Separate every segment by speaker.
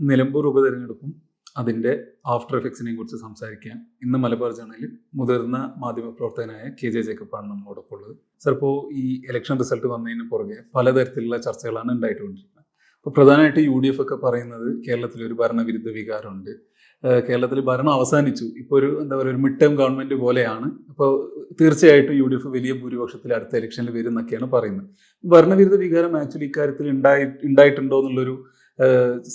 Speaker 1: നിലമ്പൂർ ഉപതെരഞ്ഞെടുപ്പും അതിന്റെ ആഫ്റ്റർ എഫക്ട്സിനെയും കുറിച്ച് സംസാരിക്കാൻ ഇന്ന് മലബാർ ജേണലിൽ മുതിർന്ന മാധ്യമപ്രവർത്തകനായ കെ ജെ ജേക്കബാണ് നമ്മളോടൊപ്പം ഉള്ളത്. സർ ഇപ്പോൾ ഈ ഇലക്ഷൻ റിസൾട്ട് വന്നതിന് പുറകെ പലതരത്തിലുള്ള ചർച്ചകളാണ് ഉണ്ടായിട്ടുകൊണ്ടിരിക്കുന്നത് അപ്പോൾ പ്രധാനമായിട്ട് യു ഡി എഫ് ഒക്കെ പറയുന്നത് കേരളത്തിൽ ഒരു ഭരണവിരുദ്ധ വികാരമുണ്ട്. കേരളത്തിൽ ഭരണം അവസാനിച്ചു. ഇപ്പോൾ ഒരു എന്താ പറയുക ഒരു മിഡ് ടേം ഗവൺമെന്റ് പോലെയാണ്. അപ്പോൾ തീർച്ചയായിട്ടും യു ഡി എഫ് വലിയ ഭൂരിപക്ഷത്തിൽ അടുത്ത ഇലക്ഷനിൽ വരും എന്നൊക്കെയാണ് പറയുന്നത്. ഭരണവിരുദ്ധ വികാരം ആക്ച്വലി ഇക്കാര്യത്തിൽ ഉണ്ടായി ഉണ്ടായിട്ടുണ്ടോ എന്നുള്ളൊരു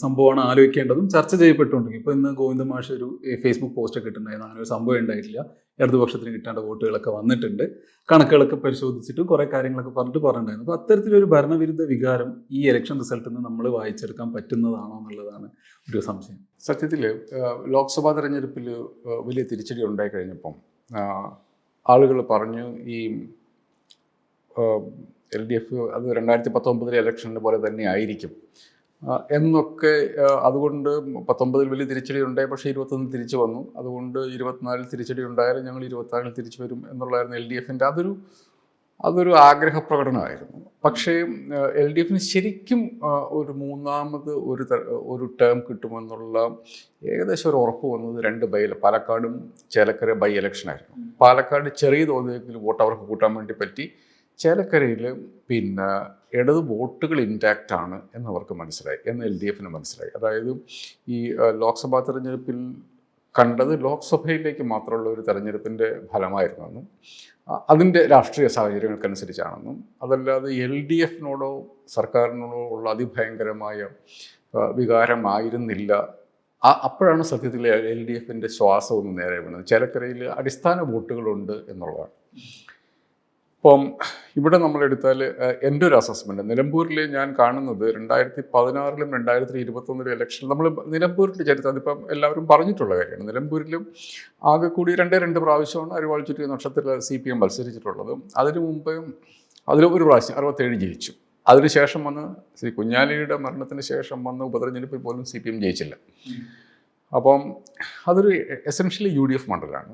Speaker 1: സംഭവമാണ് ആലോചിക്കേണ്ടതും ചർച്ച ചെയ്യപ്പെട്ടുണ്ടെങ്കിൽ ഇപ്പോൾ ഇന്ന് ഗോവിന്ദ മാഷ് ഒരു ഫേസ്ബുക്ക് പോസ്റ്റ് ഒക്കെ ഇട്ടിട്ടുണ്ടായിരുന്നു. അങ്ങനെ ഒരു സംഭവം ഉണ്ടായിട്ടില്ല. ഇടതുപക്ഷത്തിന് കിട്ടേണ്ട വോട്ടുകളൊക്കെ വന്നിട്ടുണ്ട്. കണക്കുകളൊക്കെ പരിശോധിച്ചിട്ട് കുറെ കാര്യങ്ങളൊക്കെ പറഞ്ഞിട്ട് പറഞ്ഞിട്ടുണ്ടായിരുന്നു. അപ്പോൾ അത്തരത്തിലൊരു ഭരണവിരുദ്ധ വികാരം ഈ ഇലക്ഷൻ റിസൾട്ടിൽ നിന്ന് നമ്മൾ വായിച്ചെടുക്കാൻ പറ്റുന്നതാണോ എന്നുള്ളതാണ് ഒരു സംശയം.
Speaker 2: സത്യത്തിൽ ലോക്സഭാ തെരഞ്ഞെടുപ്പിൽ വലിയ തിരിച്ചടി ഉണ്ടായി കഴിഞ്ഞപ്പം ആളുകൾ പറഞ്ഞു ഈ എൽ ഡി എഫ് അത് രണ്ടായിരത്തി പത്തൊമ്പതിലെ ഇലക്ഷനിലെ പോലെ തന്നെ ആയിരിക്കും. എന്നൊക്കെ അതുകൊണ്ട് പത്തൊമ്പതിൽ വലിയ തിരിച്ചടി ഉണ്ടായി പക്ഷേ ഇരുപത്തൊന്ന് തിരിച്ചു വന്നു. അതുകൊണ്ട് ഇരുപത്തിനാലിൽ തിരിച്ചടി ഉണ്ടായാലും ഞങ്ങൾ ഇരുപത്തിനാലിൽ തിരിച്ചു വരും എന്നുള്ളതായിരുന്നു എൽ ഡി എഫിന്റെ അതൊരു അതൊരു പ്രകടനമായിരുന്നു പക്ഷേ എൽ ഡി എഫിന് ശരിക്കും ഒരു മൂന്നാമത് ഒരു ഒരു ടേം കിട്ടുമെന്നുള്ള ഏകദേശം ഒരു ഉറപ്പ് വന്നത് രണ്ട് ബൈ പാലക്കാടും ചേലക്കര ബൈ ഇലക്ഷനായിരുന്നു പാലക്കാട് ചെറിയ തോതിൽ വോട്ട് അവർക്ക് കൂട്ടാൻ വേണ്ടി പറ്റി. ചേലക്കരയിൽ പിന്നെ ഇടത് വോട്ടുകൾ ഇന്റാക്റ്റ് ആണ് എന്നവർക്ക് മനസ്സിലായി എന്ന് എൽ ഡി എഫിന് മനസ്സിലായി. അതായത് ഈ ലോക്സഭാ തെരഞ്ഞെടുപ്പിൽ കണ്ടത് ലോക്സഭയിലേക്ക് മാത്രമുള്ള ഒരു തെരഞ്ഞെടുപ്പിന്റെ ഫലമായിരുന്നെന്നും അതിന്റെ രാഷ്ട്രീയ സാഹചര്യങ്ങൾക്കനുസരിച്ചാണെന്നും അതല്ലാതെ എൽ ഡി എഫിനോടോ സർക്കാരിനോടോ ഉള്ള അതിഭയങ്കരമായ വികാരമായിരുന്നില്ല. അപ്പോഴാണ് സത്യത്തിൽ എൽ ഡി എഫിന്റെ ശ്വാസം ഒന്ന് നേരെ വീണത്. ചേലക്കരയിൽ അടിസ്ഥാന വോട്ടുകളുണ്ട് എന്നുള്ളതാണ്. ഇപ്പം ഇവിടെ നമ്മളെടുത്താൽ എടുത്താൽ എന്റെ ഒരു അസസ്മെന്റ് നിലമ്പൂരിൽ ഞാൻ കാണുന്നത് രണ്ടായിരത്തി പതിനാറിലും രണ്ടായിരത്തി ഇരുപത്തൊന്നിലും ഇലക്ഷൻ നമ്മൾ നിലമ്പൂരിന്റെ ചരിത്രം അതിപ്പം എല്ലാവരും പറഞ്ഞിട്ടുള്ള കാര്യമാണ്. നിലമ്പൂരിലും ആകെ കൂടി രണ്ടേ രണ്ട് പ്രാവശ്യമാണ് അരിവാൾ ചുറ്റി നക്ഷത്രത്തിൽ സി പി എം മത്സരിച്ചിട്ടുള്ളത്. അതിനു മുമ്പ് അതിൽ ഒരു പ്രാവശ്യം അറുപത്തേഴ് ജയിച്ചു. അതിനുശേഷം വന്ന് ശ്രീ കുഞ്ഞാലിയുടെ മരണത്തിന് ശേഷം വന്ന ഉപതെരഞ്ഞെടുപ്പിൽ പോലും സി പി എം ജയിച്ചില്ല. അപ്പം അതൊരു എസെൻഷ്യലി യു ഡി എഫ് മണ്ഡലമാണ്.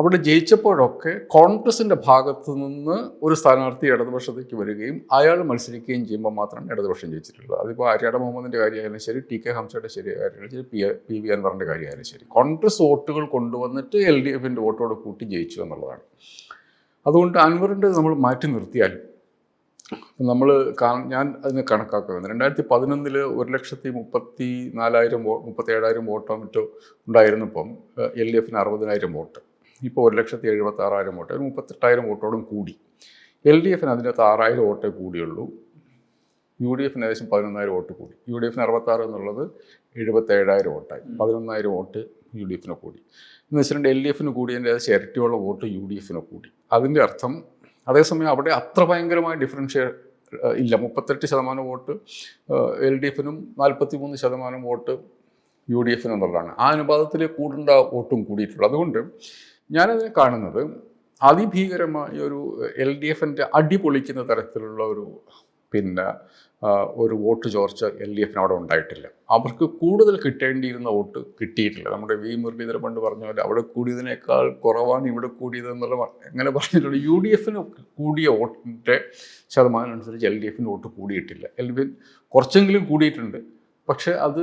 Speaker 2: അവിടെ ജയിച്ചപ്പോഴൊക്കെ കോൺഗ്രസിന്റെ ഭാഗത്ത് നിന്ന് ഒരു സ്ഥാനാർത്ഥി ഇടതുപക്ഷത്തേക്ക് വരികയും അയാൾ മത്സരിക്കുകയും ചെയ്യുമ്പോൾ മാത്രമാണ് ഇടതുപക്ഷം ജയിച്ചിട്ടുള്ളത്. അതിപ്പോൾ ആര്യാട മുഹമ്മദിന്റെ കാര്യമായാലും ശരി ടി കെ ഹംസയുടെ ശരി കാര്യമായാലും ശരി പി പി വി അൻവറിന്റെ കാര്യമായാലും ശരി. കോൺഗ്രസ് വോട്ടുകൾ കൊണ്ടുവന്നിട്ട് എൽ ഡി എഫിന്റെ വോട്ടോട് കൂട്ടി ജയിച്ചു എന്നുള്ളതാണ്. അതുകൊണ്ട് അൻവറിന്റെ നമ്മൾ മാറ്റി നിർത്തിയാൽ നമ്മൾ ഞാൻ അതിനെ കണക്കാക്കുന്നത് രണ്ടായിരത്തി പതിനൊന്നിൽ ഒരു ലക്ഷത്തി മുപ്പത്തി നാലായിരം വോ മുപ്പത്തി ഏഴായിരം വോട്ടോ മറ്റോ ഉണ്ടായിരുന്നപ്പം എൽ ഡി എഫിന് അറുപതിനായിരം വോട്ട്. ഇപ്പോൾ ഒരു ലക്ഷത്തി എഴുപത്തി ആറായിരം വോട്ട് ഒരു മുപ്പത്തെട്ടായിരം വോട്ടോടും കൂടി. എൽ ഡി എഫിന് അതിനകത്ത് ആറായിരം വോട്ടേ കൂടിയുള്ളൂ. യു ഡി എഫിന് ഏകദേശം പതിനൊന്നായിരം വോട്ട് കൂടി. യു ഡി എഫിന് അറുപത്താറ് എന്നുള്ളത് എഴുപത്തേഴായിരം വോട്ടായി. പതിനൊന്നായിരം വോട്ട് യു ഡി എഫിന് കൂടി. എന്ന് വെച്ചിട്ടുണ്ടെങ്കിൽ എൽ ഡി എഫിന് കൂടിയതിന്റെ ഏകദേശം ഇരട്ടിയുള്ള വോട്ട് യു ഡി എഫിന് കൂടി. അതിന്റെ അർത്ഥം അതേസമയം അവിടെ അത്ര ഭയങ്കരമായ ഡിഫറൻഷ്യ ഇല്ല. മുപ്പത്തെട്ട് ശതമാനം വോട്ട് എൽ ഡി എഫിനും നാൽപ്പത്തി മൂന്ന് ശതമാനം വോട്ട് യു ഡി എഫിനും എന്നുള്ളതാണ്. ആ അനുപാതത്തിൽ കൂടേണ്ട വോട്ടും കൂടിയിട്ടുള്ളൂ അതുകൊണ്ട് ഞാനതിനെ കാണുന്നത് അതിഭീകരമായ ഒരു എൽ ഡി എഫിന്റെ അടി പൊളിക്കുന്ന തരത്തിലുള്ള ഒരു പിന്നെ ഒരു വോട്ട് ചോർച്ച എൽ ഡി എഫിന് അവിടെ ഉണ്ടായിട്ടില്ല. അവർക്ക് കൂടുതൽ കിട്ടേണ്ടിയിരുന്ന വോട്ട് കിട്ടിയിട്ടില്ല. നമ്മുടെ വി മുരളീധരൻ പണ്ട് പറഞ്ഞ പോലെ അവിടെ കൂടിയതിനേക്കാൾ കുറവാണ് ഇവിടെ കൂടിയത് എന്നുള്ള മ- എങ്ങനെ പറഞ്ഞിട്ടുള്ള യു ഡി എഫിന് കൂടിയ വോട്ടിന്റെ ശതമാനം അനുസരിച്ച് എൽ ഡി എഫിന് വോട്ട് കൂടിയിട്ടില്ല. എൽ ഡി എഫ് കുറച്ചെങ്കിലും കൂടിയിട്ടുണ്ട്. പക്ഷേ അത്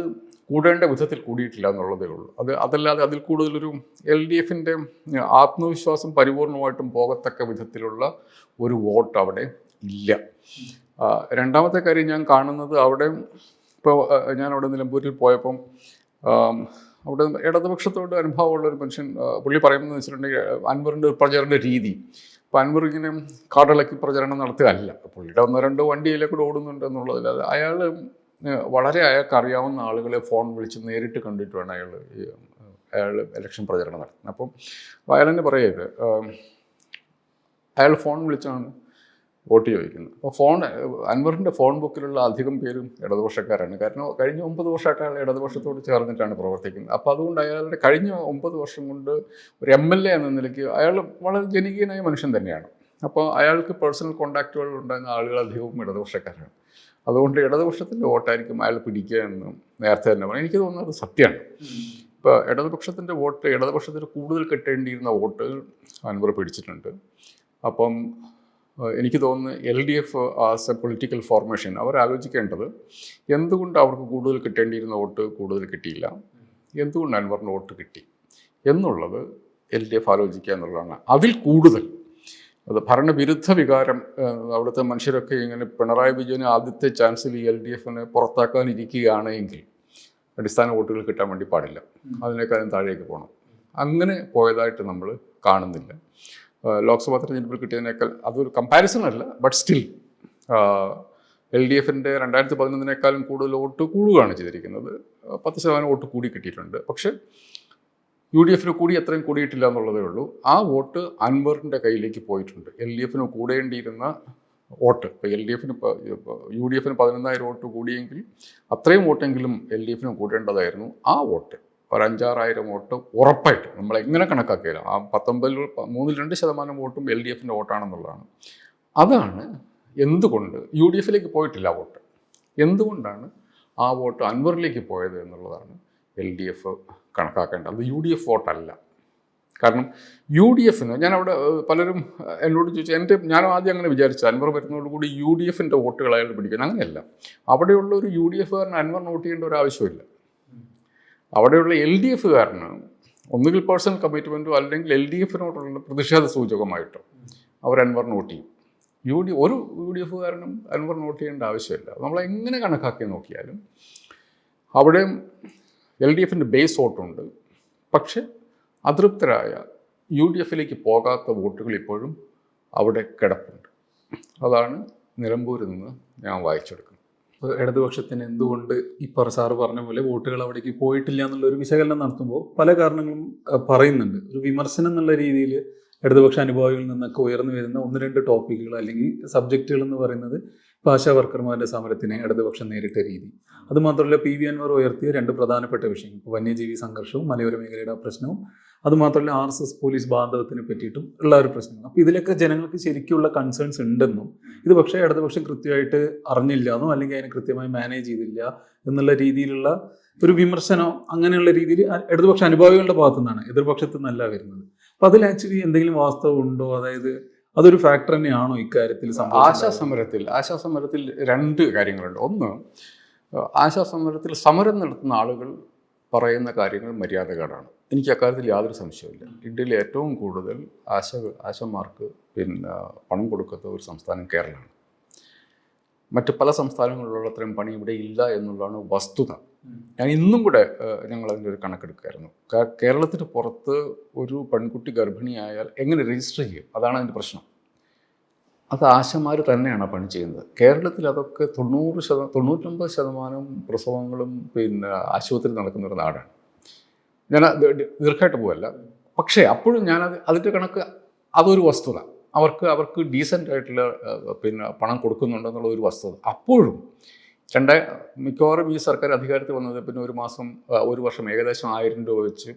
Speaker 2: കൂടേണ്ട വിധത്തിൽ കൂടിയിട്ടില്ല എന്നുള്ളതേ ഉള്ളൂ. അത് അതല്ലാതെ അതിൽ കൂടുതലൊരു എൽ ഡി എഫിന്റെ ആത്മവിശ്വാസം പരിപൂർണമായിട്ടും പോകത്തക്ക വിധത്തിലുള്ള ഒരു വോട്ട് അവിടെ ഇല്ല. രണ്ടാമത്തെ കാര്യം ഞാൻ കാണുന്നത് അവിടെ ഇപ്പോൾ ഞാൻ അവിടെ നിലമ്പൂരിൽ പോയപ്പം അവിടെ ഇടതുപക്ഷത്തോട് അനുഭവമുള്ള ഒരു മനുഷ്യൻ പുള്ളി പറയുന്നത് വെച്ചിട്ടുണ്ടെങ്കിൽ അൻവറിന്റെ പ്രചരണ രീതി. അപ്പോൾ അൻവർ ഇങ്ങനെ കാടിളക്കി പ്രചരണം നടത്തുകയല്ല. പുള്ളിയുടെ ഒന്നോ രണ്ടോ വണ്ടിയിലെ കൂടെ ഓടുന്നുണ്ട് എന്നുള്ളതല്ലാതെ അയാൾ വളരെ അയാൾക്ക് അറിയാവുന്ന ആളുകളെ ഫോൺ വിളിച്ച് നേരിട്ട് കണ്ടിട്ട് വേണം അയാൾ അയാൾ ഇലക്ഷൻ പ്രചരണം നടത്തുന്നത്. അപ്പം അയാൾ തന്നെ പറയത് അയാൾ ഫോൺ വിളിച്ചാണ് വോട്ട് ചോദിക്കുന്നത്. അപ്പോൾ ഫോൺ അൻവറിന്റെ ഫോൺ ബുക്കിലുള്ള അധികം പേരും ഇടതുപക്ഷക്കാരാണ്. കാരണം കഴിഞ്ഞ ഒമ്പത് വർഷമായിട്ട് അയാൾ ഇടതുപക്ഷത്തോട് ചേർന്നിട്ടാണ് പ്രവർത്തിക്കുന്നത്. അപ്പോൾ അതുകൊണ്ട് അയാളുടെ കഴിഞ്ഞ ഒമ്പത് വർഷം കൊണ്ട് ഒരു എം എൽ എ എന്ന നിലയ്ക്ക് അയാൾ വളരെ ജനകീയനായ മനുഷ്യൻ തന്നെയാണ്. അപ്പോൾ അയാൾക്ക് പേഴ്സണൽ കോണ്ടാക്റ്റുകൾ ഉണ്ടായിരുന്ന ആളുകൾ അധികവും ഇടതുപക്ഷക്കാരാണ്. അതുകൊണ്ട് ഇടതുപക്ഷത്തിന്റെ വോട്ടായിരിക്കും അയാൾ പിടിക്കുക എന്ന് നേരത്തെ തന്നെ പറഞ്ഞു. എനിക്ക് തോന്നുന്നത് സത്യമാണ്. ഇപ്പോൾ ഇടതുപക്ഷത്തിന്റെ വോട്ട് ഇടതുപക്ഷത്തിന് കൂടുതൽ കിട്ടേണ്ടിയിരുന്ന വോട്ട് അൻവർ പിടിച്ചിട്ടുണ്ട്. അപ്പം എനിക്ക് തോന്നുന്നു L D F as a political formation അവർ ആലോചിക്കേണ്ടത് എന്തുകൊണ്ട് അവർക്ക് കൂടുതൽ കിട്ടേണ്ടിയിരുന്ന വോട്ട് കൂടുതൽ കിട്ടിയില്ല? എന്തുകൊണ്ട് അൻവറിന് വോട്ട് കിട്ടി? എന്നുള്ളത് എൽ ഡി എഫ് ആലോചിക്കുക എന്നുള്ളതാണ്. അതിൽ കൂടുതൽ അത് ഭരണവിരുദ്ധ വികാരം അവിടുത്തെ മനുഷ്യരൊക്കെ ഇങ്ങനെ പിണറായി വിജയന് ആദ്യത്തെ ചാൻസിൽ ഈ എൽ ഡി എഫിനെ പുറത്താക്കാനിരിക്കുകയാണ് എങ്കിൽ അടിസ്ഥാന വോട്ടുകൾ കിട്ടാൻ വേണ്ടി പാടില്ല. അതിനേക്കാളും താഴേക്ക് പോകണം. അങ്ങനെ പോയതായിട്ട് നമ്മൾ കാണുന്നില്ല. ലോക്സഭാ തെരഞ്ഞെടുപ്പിൽ കിട്ടിയതിനേക്കാൾ അതൊരു കമ്പാരിസൺ അല്ല ബട്ട് സ്റ്റിൽ എൽ ഡി എഫിന്റെ രണ്ടായിരത്തി പതിനൊന്നിനേക്കാളും കൂടുതൽ വോട്ട് കൂടുകയാണ് ചെയ്തിരിക്കുന്നത്. പത്ത് ശതമാനം വോട്ട് കൂടി കിട്ടിയിട്ടുണ്ട്. പക്ഷേ യു ഡി എഫിന് കൂടി അത്രയും കൂടിയിട്ടില്ല എന്നുള്ളതേ ഉള്ളൂ. ആ വോട്ട് അൻവറിന്റെ കയ്യിലേക്ക് പോയിട്ടുണ്ട്. എൽ ഡി എഫിന് കൂടേണ്ടിയിരുന്ന വോട്ട്. ഇപ്പോൾ എൽ ഡി എഫിന് യു ഡി എഫിന് പതിനൊന്നായിരം വോട്ട് കൂടിയെങ്കിൽ അത്രയും വോട്ടെങ്കിലും എൽ ഡി എഫിന് കൂടേണ്ടതായിരുന്നു ആ വോട്ട്. ഒരു അഞ്ചാറായിരം വോട്ട് ഉറപ്പായിട്ട് നമ്മൾ എങ്ങനെ കണക്കാക്കിയാലും ആ പത്തൊമ്പതിൽ മൂന്നിൽ രണ്ട് ശതമാനം വോട്ടും എൽ ഡി എഫിന്റെ വോട്ടാണെന്നുള്ളതാണ്. അതാണ് എന്തുകൊണ്ട് യു ഡി എഫിലേക്ക് പോയിട്ടില്ല വോട്ട്. എന്തുകൊണ്ടാണ് ആ വോട്ട് അൻവറിലേക്ക് പോയത് എന്നുള്ളതാണ് എൽ ഡി എഫ് കണക്കാക്കേണ്ടത് അത് യു ഡി എഫ് വോട്ടല്ല. കാരണം യു ഡി എഫിന് ഞാൻ അവിടെ പലരും എന്നോട് ചോദിച്ചു എന്റെ ഞാനും ആദ്യം അങ്ങനെ വിചാരിച്ചു അൻവർ വരുന്നതോടുകൂടി യു ഡി എഫിന്റെ വോട്ടുകൾ അയാൾ പിടിക്കുന്നത് അങ്ങനെയല്ല. അവിടെയുള്ള ഒരു യു ഡി എഫുകാരന് അൻവർ വോട്ട് ചെയ്യേണ്ട ഒരു ആവശ്യമില്ല. അവിടെയുള്ള എൽ ഡി എഫുകാരന് ഒന്നുകിൽ പേഴ്സണൽ കമ്മിറ്റ്മെന്റോ അല്ലെങ്കിൽ എൽ ഡി എഫിനോടുള്ള പ്രതിഷേധ സൂചകമായിട്ടോ അവർ അൻവറിന് വോട്ട് ചെയ്യും. യു ഡി ഒരു യു ഡി എഫുകാരനും അൻവറിന് വോട്ട് ചെയ്യേണ്ട ആവശ്യമില്ല. നമ്മൾ എങ്ങനെ കണക്കാക്കി നോക്കിയാലും അവിടെ എൽ ഡി എഫിന്റെ ബേസ് വോട്ടുണ്ട് പക്ഷെ അതൃപ്തരായ യു ഡി എഫിലേക്ക് പോകാത്ത വോട്ടുകൾ ഇപ്പോഴും അവിടെ കിടപ്പുണ്ട്. അതാണ് നിലമ്പൂരിൽ നിന്ന് ഞാൻ വായിച്ചെടുക്കുന്നത്.
Speaker 1: ഇടതുപക്ഷത്തിന് എന്തുകൊണ്ട് ഈ സാറ് പറഞ്ഞ പോലെ വോട്ടുകൾ അവിടേക്ക് പോയിട്ടില്ല എന്നുള്ള ഒരു വിശകലനം നടത്തുമ്പോൾ പല കാരണങ്ങളും പറയുന്നുണ്ട്. ഒരു വിമർശനം എന്നുള്ള രീതിയിൽ ഇടതുപക്ഷ അനുഭവികളിൽ നിന്നൊക്കെ ഉയർന്നു വരുന്ന ഒന്ന് രണ്ട് ടോപ്പിക്കുകൾ അല്ലെങ്കിൽ സബ്ജക്റ്റുകൾ എന്ന് പറയുന്നത് ഇപ്പോൾ ആശാ വർക്കർമാരുടെ സമരത്തിനെ ഇടതുപക്ഷം നേരിട്ട രീതി. അതുമാത്രമല്ല പി വി അൻവർ ഉയർത്തിയ രണ്ട് പ്രധാനപ്പെട്ട വിഷയങ്ങൾ. ഇപ്പോൾ വന്യജീവി സംഘർഷവും മലയോര മേഖലയുടെ പ്രശ്നവും അതുമാത്രമല്ല ആർ എസ് എസ് പോലീസ് ബാന്ധവത്തിനെ പറ്റിയിട്ടും ഉള്ള ഒരു പ്രശ്നം അപ്പോൾ ഇതിലൊക്കെ ജനങ്ങൾക്ക് ശരിക്കുള്ള കൺസേൺസ് ഉണ്ടെന്നും ഇത് പക്ഷേ ഇടതുപക്ഷം കൃത്യമായിട്ട് അറിഞ്ഞില്ല അല്ലെങ്കിൽ അതിനെ കൃത്യമായി മാനേജ് ചെയ്തില്ല എന്നുള്ള രീതിയിലുള്ള ഒരു വിമർശനം അങ്ങനെയുള്ള രീതിയിൽ ഇടതുപക്ഷ അനുഭാവികളുടെ ഭാഗത്തു നിന്നാണ് എതിർപക്ഷത്തു നിന്നല്ല വരുന്നത്. അപ്പോൾ അതിൽ ആക്ച്വലി എന്തെങ്കിലും വാസ്തവം ഉണ്ടോ? അതായത് അതൊരു ഫാക്ടർ തന്നെയാണോ ഇക്കാര്യത്തിൽ
Speaker 2: ആശാസമരത്തിൽ
Speaker 1: ആശാസമരത്തിൽ
Speaker 2: സമരത്തിൽ ആശാ സമരത്തിൽ രണ്ട് കാര്യങ്ങളുണ്ട്. ഒന്ന് ആശാസമരത്തിൽ ആശാ സമരത്തിൽ സമരം നടത്തുന്ന ആളുകൾ പറയുന്ന കാര്യങ്ങൾ മര്യാദകേടാണ്. എനിക്ക് അക്കാര്യത്തിൽ യാതൊരു സംശയമില്ല ഇന്ത്യയിൽ ഏറ്റവും കൂടുതൽ ആശ ആശമാർക്ക് പിന്നെ പണം കൊടുക്കുന്ന ഒരു സംസ്ഥാനം കേരളമാണ്. മറ്റ് പല സംസ്ഥാനങ്ങളിലുള്ള അത്രയും പണി ഇവിടെ ഇല്ല എന്നുള്ളതാണ് വസ്തുത. ഞാൻ ഇന്നും കൂടെ ഞങ്ങൾ അതിന്റെ ഒരു കണക്കെടുക്കുമായിരുന്നു കേരളത്തിന് പുറത്ത് ഒരു പെൺകുട്ടി ഗർഭിണിയായാൽ എങ്ങനെ രജിസ്റ്റർ ചെയ്യും? അതാണ് അതിന്റെ പ്രശ്നം. അത് ആശമാർ തന്നെയാണ് ആ പണി ചെയ്യുന്നത്. കേരളത്തിൽ അതൊക്കെ തൊണ്ണൂറ് ശതമാനം തൊണ്ണൂറ്റൊമ്പത് ശതമാനം പ്രസവങ്ങളും പിന്നെ ആശുപത്രി നടക്കുന്ന ഒരു നാടാണ്. ഞാൻ ദീർഘമായിട്ട് പോവല്ല. പക്ഷേ അപ്പോഴും ഞാനത് അതിന്റെ കണക്ക് അതൊരു വസ്തുത. അവർക്ക് അവർക്ക് ഡീസന്റ് ആയിട്ടുള്ള പിന്നെ പണം കൊടുക്കുന്നുണ്ടെന്നുള്ള ഒരു വസ്തുത. അപ്പോഴും രണ്ടായി മിക്കവാറും ഈ സർക്കാർ അധികാരത്തിൽ വന്നത് പിന്നെ ഒരു മാസം ഒരു വർഷം ഏകദേശം ആയിരം രൂപ വെച്ച്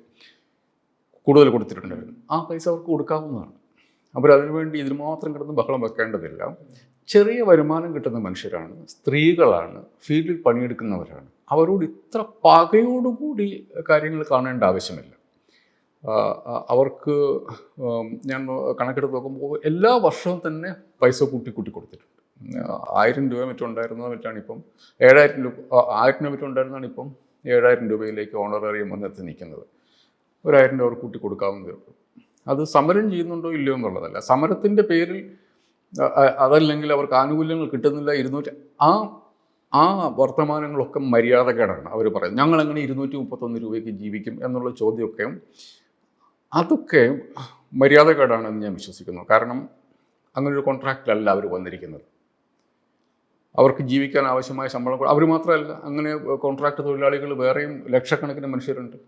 Speaker 2: കൂടുതൽ കൊടുത്തിട്ടുണ്ടായിരുന്നു ആ പൈസ അവർക്ക് കൊടുക്കാവുന്നതാണ്. അവർ അതിനുവേണ്ടി ഇതിന് മാത്രം കിടന്ന് ബഹളം വെക്കേണ്ടതില്ല. ചെറിയ വരുമാനം കിട്ടുന്ന മനുഷ്യരാണ് സ്ത്രീകളാണ് ഫീൽഡിൽ പണിയെടുക്കുന്നവരാണ്. അവരോട് ഇത്ര പകയോടുകൂടി കാര്യങ്ങൾ കാണേണ്ട ആവശ്യമില്ല. അവർക്ക് ഞാൻ കണക്കെടുത്ത് നോക്കുമ്പോൾ എല്ലാ വർഷവും തന്നെ പൈസ കൂട്ടി കൂട്ടി കൊടുത്തിട്ടുണ്ട്. ആയിരം രൂപ മറ്റും ഉണ്ടായിരുന്ന മറ്റാണ് ഇപ്പം. ഏഴായിരം രൂപ ആയിരം രൂപ മറ്റും ഉണ്ടായിരുന്നാണ് ഇപ്പം ഏഴായിരം രൂപയിലേക്ക് ഓണറേറിയം വന്നെത്തി നിൽക്കുന്നത്. ഒരായിരം രൂപ കൂട്ടി കൊടുക്കാവുന്നതേ ഉള്ളൂ അത് സമരം ചെയ്യുന്നുണ്ടോ ഇല്ലയോ എന്നുള്ളതല്ല. സമരത്തിന്റെ പേരിൽ അതല്ലെങ്കിൽ അവർക്ക് ആനുകൂല്യങ്ങൾ കിട്ടുന്നില്ല. ഇരുന്നൂറ്റി ആ ആ വർത്തമാനങ്ങളൊക്കെ മര്യാദക്കേടാണ് അവർ പറയുന്നത് ഞങ്ങൾ എങ്ങനെ ഇരുന്നൂറ്റി മുപ്പത്തൊന്ന് രൂപയ്ക്ക് ജീവിക്കും? എന്നുള്ള ചോദ്യമൊക്കെ അതൊക്കെ മര്യാദക്കേടാണെന്ന് ഞാൻ വിശ്വസിക്കുന്നു. കാരണം അങ്ങനൊരു കോൺട്രാക്റ്റിലല്ല അവർ വന്നിരിക്കുന്നത്. അവർക്ക് ജീവിക്കാൻ ആവശ്യമായ ശമ്പളം അവർ മാത്രമല്ല അങ്ങനെ കോൺട്രാക്ട് തൊഴിലാളികൾ വേറെയും ലക്ഷക്കണക്കിന് മനുഷ്യരുണ്ട്.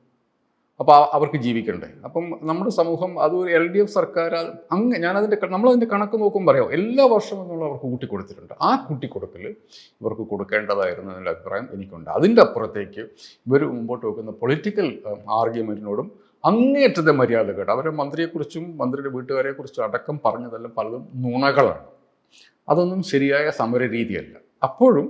Speaker 2: അപ്പോൾ അവർക്ക് ജീവിക്കണ്ടേ? അപ്പം നമ്മുടെ സമൂഹം അത് ഒരു എൽ ഡി എഫ് സർക്കാർ അങ്ങ് ഞാനതിന്റെ നമ്മളതിന്റെ കണക്ക് നോക്കും പറയാം എല്ലാ വർഷവും നമ്മൾ അവർക്ക് കൂട്ടിക്കൊടുത്തിട്ടുണ്ട്. ആ കൂട്ടിക്കൊടുക്കൽ ഇവർക്ക് കൊടുക്കേണ്ടതായിരുന്നു എന്നുള്ള അഭിപ്രായം എനിക്കുണ്ട്. അതിന്റെ അപ്പുറത്തേക്ക് ഇവർ മുമ്പോട്ട് വെക്കുന്ന പൊളിറ്റിക്കൽ ആർഗ്യുമെന്റിനോടും അങ്ങേയറ്റത്തെ മര്യാദകൾ അവരെ മന്ത്രിയെക്കുറിച്ചും മന്ത്രിയുടെ വീട്ടുകാരെക്കുറിച്ചും അടക്കം പറഞ്ഞതെല്ലാം പലതും നുണകളാണ്. അതൊന്നും ശരിയായ സമര രീതിയല്ല. അപ്പോഴും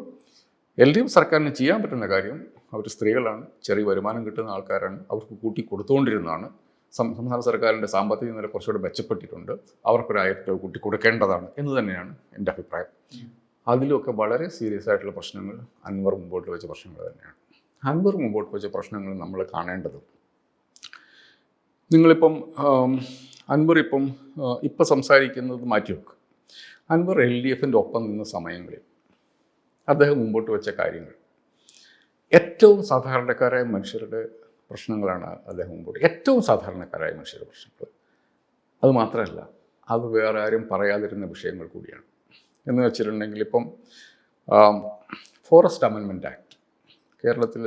Speaker 2: എൽ ഡി എഫ് സർക്കാരിന് ചെയ്യാൻ പറ്റുന്ന കാര്യം അവർ സ്ത്രീകളാണ് ചെറിയ വരുമാനം കിട്ടുന്ന ആൾക്കാരാണ് അവർക്ക് കൂട്ടി കൊടുത്തുകൊണ്ടിരുന്നതാണ് സംസ്ഥാന സർക്കാരിന്റെ സാമ്പത്തിക നില കുറച്ചുകൂടെ മെച്ചപ്പെട്ടിട്ടുണ്ട്. അവർക്കൊരു ആയിരം രൂപ കൂട്ടി കൊടുക്കേണ്ടതാണ് എന്ന് തന്നെയാണ് എന്റെ അഭിപ്രായം. അതിലൊക്കെ വളരെ സീരിയസ് ആയിട്ടുള്ള പ്രശ്നങ്ങൾ അൻവർ മുമ്പോട്ട് വെച്ച പ്രശ്നങ്ങൾ തന്നെയാണ്. അൻവർ മുമ്പോട്ട് വെച്ച പ്രശ്നങ്ങൾ നമ്മൾ കാണേണ്ടത് നിങ്ങളിപ്പം അൻവർ ഇപ്പം ഇപ്പം സംസാരിക്കുന്നത് മാറ്റി വെക്കുക അൻവർ എൽ ഡി എഫിന്റെ ഒപ്പം നിന്ന സമയങ്ങളിൽ അദ്ദേഹം മുമ്പോട്ട് വെച്ച കാര്യങ്ങൾ. ഏറ്റവും സാധാരണക്കാരായ മനുഷ്യരുടെ പ്രശ്നങ്ങളാണ് അദ്ദേഹം മുമ്പോട്ട് ഏറ്റവും സാധാരണക്കാരായ മനുഷ്യരുടെ പ്രശ്നങ്ങൾ. അത് മാത്രമല്ല അത് വേറെ ആരും പറയാതിരുന്ന വിഷയങ്ങൾ കൂടിയാണ്. എന്ന് വെച്ചിട്ടുണ്ടെങ്കിൽ ഇപ്പം ഫോറസ്റ്റ് അമെൻമെന്റ് ആക്ട്. കേരളത്തിൽ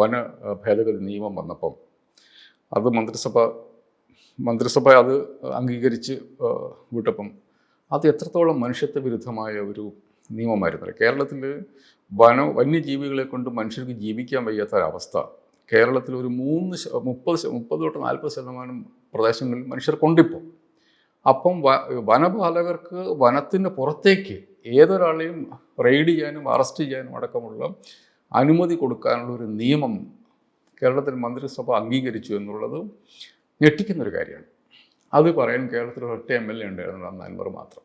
Speaker 2: വന ഭേദഗതി നിയമം വന്നപ്പം അത് മന്ത്രിസഭ മന്ത്രിസഭ അത് അംഗീകരിച്ച് വിട്ടപ്പം അത് എത്രത്തോളം മനുഷ്യത്വ വിരുദ്ധമായ ഒരു നിയമമായിരുന്നു കേരളത്തിൽ വന വന്യജീവികളെ കൊണ്ട് മനുഷ്യർക്ക് ജീവിക്കാൻ വയ്യാത്ത ഒരവസ്ഥ കേരളത്തിൽ ഒരു മൂന്ന് മുപ്പത് മുപ്പത് തൊട്ട് നാൽപ്പത് ശതമാനം പ്രദേശങ്ങളിൽ മനുഷ്യർ മനുഷ്യർക്കുണ്ടിപ്പോൾ അപ്പം വനപാലകർക്ക് വനത്തിന് പുറത്തേക്ക് ഏതൊരാളെയും റെയ്ഡ് ചെയ്യാനും അറസ്റ്റ് ചെയ്യാനും അടക്കമുള്ള അനുമതി കൊടുക്കാനുള്ള ഒരു നിയമം കേരളത്തിൽ മന്ത്രിസഭ അംഗീകരിച്ചു എന്നുള്ളത് ഞെട്ടിക്കുന്നൊരു കാര്യമാണ്. അത് പറയാൻ കേരളത്തിൽ ഒറ്റ എം എൽ എ ഉണ്ടായിരുന്നു അൻവർ മാത്രം.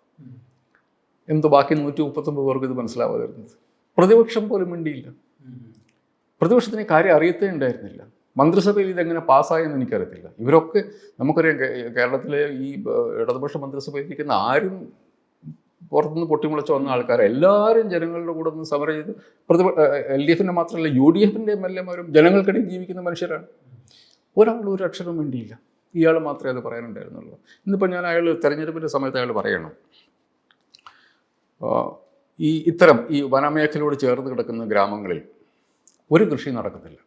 Speaker 2: എന്ത് ബാക്കി നൂറ്റി മുപ്പത്തൊമ്പത് പേർക്ക് ഇത് മനസ്സിലാവാതിരുന്നത്? പ്രതിപക്ഷം പോലും മിണ്ടിയില്ല. പ്രതിപക്ഷത്തിന് കാര്യം അറിയത്തേ ഉണ്ടായിരുന്നില്ല. മന്ത്രിസഭയിൽ ഇതെങ്ങനെ പാസ്സായെന്ന് എനിക്കറിയത്തില്ല. ഇവരൊക്കെ നമുക്കറിയാം കേരളത്തിലെ ഈ ഇടതുപക്ഷ മന്ത്രിസഭയിൽ ഇരിക്കുന്ന ആരും പുറത്തുനിന്ന് പൊട്ടിമുളച്ച് വന്ന ആൾക്കാർ എല്ലാവരും ജനങ്ങളുടെ കൂടെ നിന്ന് സമരം ചെയ്ത് പ്രതിപ എൽ ഡി എഫിന്റെ മാത്രമല്ല യു ഡി എഫിന്റെ എം എൽ എമാരും ജനങ്ങൾക്കിടയിൽ ജീവിക്കുന്ന മനുഷ്യരാണ്. ഒരാളും ഒരു അക്ഷരം വേണ്ടിയില്ല ഇയാൾ മാത്രമേ അത് പറയാനുണ്ടായിരുന്നുള്ളൂ. ഇന്നിപ്പോൾ ഞാൻ അയാൾ തെരഞ്ഞെടുപ്പിന്റെ സമയത്ത് അയാൾ പറയണം. ഈ ഇത്തരം ഈ വനമേഖലയോട് ചേർന്ന് കിടക്കുന്ന ഗ്രാമങ്ങളിൽ ഒരു കൃഷി നടക്കത്തില്ല.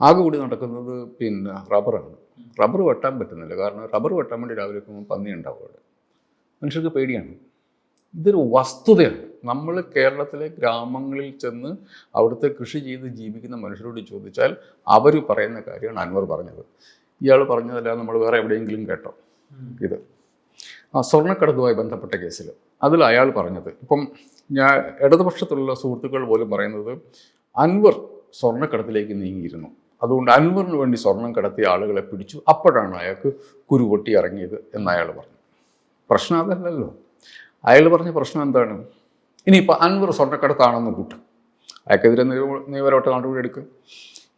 Speaker 2: ആകെ കൂടി നടക്കുന്നത് പിന്നെ റബ്ബറാണ്. റബ്ബർ വെട്ടാൻ പറ്റുന്നില്ല. കാരണം റബ്ബർ വെട്ടാൻ വേണ്ടി രാവിലെ വെക്കുമ്പോൾ പന്നി ഉണ്ടാവും അവിടെ. മനുഷ്യർക്ക് പേടിയാണ്. ഇതൊരു വസ്തുതയാണ്. നമ്മൾ കേരളത്തിലെ ഗ്രാമങ്ങളിൽ ചെന്ന് അവിടുത്തെ കൃഷി ചെയ്ത് ജീവിക്കുന്ന മനുഷ്യരോട് ചോദിച്ചാൽ അവർ പറയുന്ന കാര്യമാണ് അൻവർ പറഞ്ഞത്. ഇയാൾ പറഞ്ഞതല്ല നമ്മൾ വേറെ എവിടെയെങ്കിലും കേട്ടോ. ഇത്. ആ സ്വർണക്കടത്തുമായി ബന്ധപ്പെട്ട കേസിൽ. അതിൽ അയാൾ പറഞ്ഞത് ഇപ്പം ഞാൻ ഇടതുപക്ഷത്തുള്ള സുഹൃത്തുക്കൾ പോലും പറയുന്നത് അൻവർ സ്വർണക്കടത്തിലേക്ക് നീങ്ങിയിരുന്നു. അതുകൊണ്ട് അൻവറിന് വേണ്ടി സ്വർണം കടത്തിയ ആളുകളെ പിടിച്ചു. അപ്പോഴാണ് അയാൾക്ക് കുരുപൊട്ടി ഇറങ്ങിയത് എന്ന് അയാൾ പറഞ്ഞു. പ്രശ്നം അതല്ലല്ലോ. അയാൾ പറഞ്ഞ പ്രശ്നം എന്താണ്? ഇനിയിപ്പോൾ അൻവർ സ്വർണക്കടത്താണെന്ന് കൂട്ടും. അയാൾക്കെതിരെ നിയമ- നിയമപരമായിട്ട് നടപടി എടുക്കുക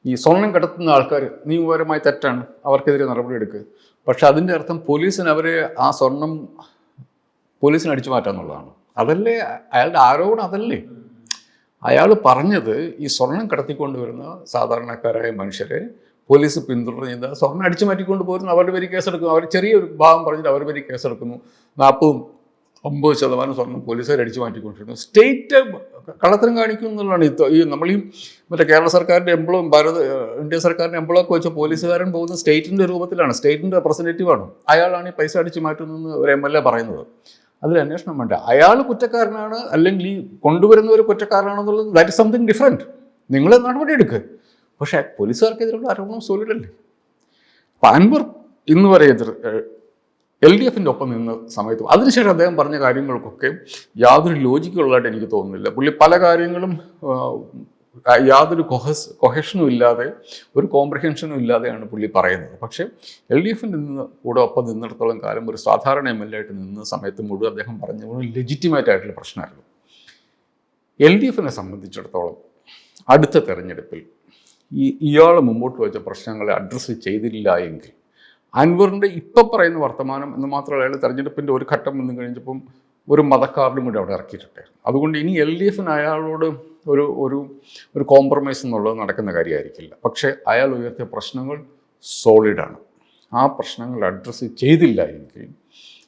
Speaker 2: ഈ സ്വർണം കടത്തുന്ന ആൾക്കാർ നിയമപരമായി തെറ്റാണ്. അവർക്കെതിരെ നടപടി എടുക്കുക പക്ഷെ അതിന്റെ അർത്ഥം പോലീസിന് അവരെ ആ സ്വർണം പോലീസിന് അടിച്ചു മാറ്റാന്നുള്ളതാണ് അതല്ലേ അയാളുടെ ആരോപണം അതല്ലേ? അയാൾ പറഞ്ഞത് ഈ സ്വർണം കടത്തിക്കൊണ്ടുവരുന്ന സാധാരണക്കാരായ മനുഷ്യരെ പോലീസ് പിന്തുടർന്ന് സ്വർണം അടിച്ചു മാറ്റിക്കൊണ്ട് പോരുന്ന അവരുടെ പേര് കേസെടുക്കുന്നു. അവർ ചെറിയൊരു ഭാഗം പറഞ്ഞിട്ട് അവരുടെ പേര് കേസെടുക്കുന്നു. നാൽപ്പതും ഒമ്പത് ശതമാനം സ്വർണം പോലീസുകാർ അടിച്ചു മാറ്റിക്കൊണ്ടിരുന്നു സ്റ്റേറ്റ് കള്ളത്തരം കാണിക്കും എന്നുള്ളതാണ് ഈ നമ്മൾ ഈ മറ്റേ കേരള സർക്കാരിന്റെ എംപ്ലോയും ഭാരത ഇന്ത്യ സർക്കാരിന്റെ എംപ്ലോയൊക്കെ വെച്ച പോലീസുകാരൻ പോകുന്ന സ്റ്റേറ്റിന്റെ രൂപത്തിലാണ്. സ്റ്റേറ്റിന്റെ റെപ്രസെന്റേറ്റീവാണ് അയാളാണ് ഈ പൈസ അടിച്ചു മാറ്റുന്നതെന്ന് ഒരു എം എൽ എ പറയുന്നത്. അതിൽ അന്വേഷണം വേണ്ട. അയാൾ കുറ്റക്കാരനാണ് അല്ലെങ്കിൽ ഈ കൊണ്ടുവരുന്നവർ കുറ്റക്കാരനാണെന്നുള്ളത് ദാറ്റ് ഇസ് സംതിങ് ഡിഫറെന്റ് നിങ്ങൾ നടപടി എടുക്കുക പക്ഷേ പോലീസുകാർക്കെതിരെയുള്ള ആരോപണം സോളിഡ് അല്ലേ? അപ്പം അൻവർ ഇന്ന് എതിർ എൽ ഡി എഫിന്റെ ഒപ്പം നിന്ന സമയത്തും അതിനുശേഷം അദ്ദേഹം പറഞ്ഞ കാര്യങ്ങൾക്കൊക്കെ യാതൊരു ലോജിക്കുള്ളതായിട്ട് എനിക്ക് തോന്നുന്നില്ല. പുള്ളി പല കാര്യങ്ങളും യാതൊരു കൊഹസ് കൊഹഷനും ഇല്ലാതെ ഒരു കോംപ്രഹെൻഷനും ഇല്ലാതെയാണ് പുള്ളി പറയുന്നത്. പക്ഷേ എൽ ഡി എഫിൽ നിന്ന് കൂടെ ഒപ്പം നിന്നിടത്തോളം കാലം ഒരു സാധാരണ എം എൽ എ ആയിട്ട് നിന്ന സമയത്ത് മുഴുവൻ അദ്ദേഹം പറഞ്ഞ മുഴുവൻ ലെജിറ്റിമേറ്റ് ആയിട്ടുള്ള പ്രശ്നമായിരുന്നു. എൽ ഡി എഫിനെ സംബന്ധിച്ചിടത്തോളം അടുത്ത തെരഞ്ഞെടുപ്പിൽ ഈ ഇയാൾ മുമ്പോട്ട് വെച്ച പ്രശ്നങ്ങളെ അഡ്രസ്സ് ചെയ്തില്ല എങ്കിൽ അൻവറിന്റെ ഇപ്പം പറയുന്ന വർത്തമാനം എന്ന് മാത്രമല്ല അയാൾ തെരഞ്ഞെടുപ്പിന്റെ ഒരു ഘട്ടം വന്നു കഴിഞ്ഞപ്പം ഒരു മതക്കാർഡും കൂടി അവിടെ ഇറക്കിയിട്ടുണ്ടായിരുന്നു അതുകൊണ്ട് ഇനി എൽ ഡി എഫിന് അയാളോട് ഒരു ഒരു ഒരു കോംപ്രമൈസ് എന്നുള്ളത് നടക്കുന്ന കാര്യമായിരിക്കില്ല. പക്ഷേ അയാൾ ഉയർത്തിയ പ്രശ്നങ്ങൾ സോളിഡാണ് ആ പ്രശ്നങ്ങൾ അഡ്രസ്സ് ചെയ്തില്ല എങ്കിൽ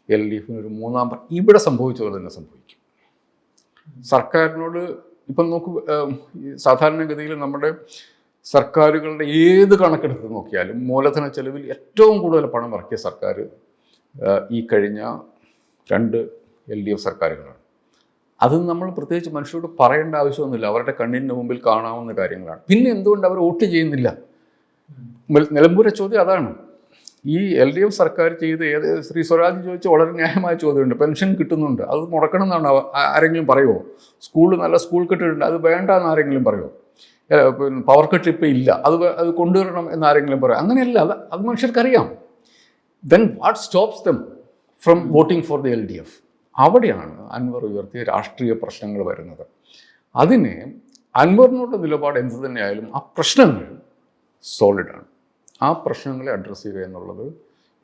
Speaker 2: എൽ ഡി എഫിന് ഒരു മൂന്നാം ഇവിടെ സംഭവിച്ച പോലെ തന്നെ സംഭവിക്കും. സർക്കാരിനോട് ഇപ്പം നോക്കൂ സാധാരണഗതിയിൽ നമ്മുടെ സർക്കാരുകളുടെ ഏത് കണക്കെടുത്ത് നോക്കിയാലും മൂലധന ചെലവിൽ ഏറ്റവും കൂടുതൽ പണം ഇറക്കിയ സർക്കാർ ഈ കഴിഞ്ഞ രണ്ട് എൽ ഡി എഫ് സർക്കാരുകളാണ്. അത് നമ്മൾ പ്രത്യേകിച്ച് മനുഷ്യരോട് പറയേണ്ട ആവശ്യമൊന്നുമില്ല. അവരുടെ കണ്ണിന്റെ മുമ്പിൽ കാണാവുന്ന കാര്യങ്ങളാണ്. പിന്നെ എന്തുകൊണ്ട് അവർ വോട്ട് ചെയ്യുന്നില്ല? നിലമ്പൂരെ ചോദ്യം അതാണ്. ഈ എൽ ഡി എഫ് സർക്കാർ ചെയ്ത് ഏത് ശ്രീ സ്വരാജ് ചോദിച്ച വളരെ ന്യായമായ ചോദ്യമുണ്ട്. പെൻഷൻ കിട്ടുന്നുണ്ട്. അത് മുടക്കണം എന്നാണ് ആരെങ്കിലും പറയുമോ സ്കൂൾ നല്ല സ്കൂൾ കിട്ടുന്നുണ്ട് അത് വേണ്ട എന്ന് ആരെങ്കിലും പറയുമോ പവർ കട്ട് ഇപ്പം ഇല്ല. അത് അത് കൊണ്ടുവരണം എന്നാരെങ്കിലും പറയാം. അങ്ങനെയല്ല അത് അത് മനുഷ്യർക്കറിയാം. Then what stops them from voting for the L D F അവിടെയാണ് അൻവർ ഉയർത്തിയ രാഷ്ട്രീയ പ്രശ്നങ്ങൾ വരുന്നത്. അതിനെ അൻവറിനോട് നിലപാട് എന്ത് തന്നെയായാലും ആ പ്രശ്നങ്ങൾ സോളിഡാണ് ആ പ്രശ്നങ്ങളെ അഡ്രസ്സ് ചെയ്യുക എന്നുള്ളത്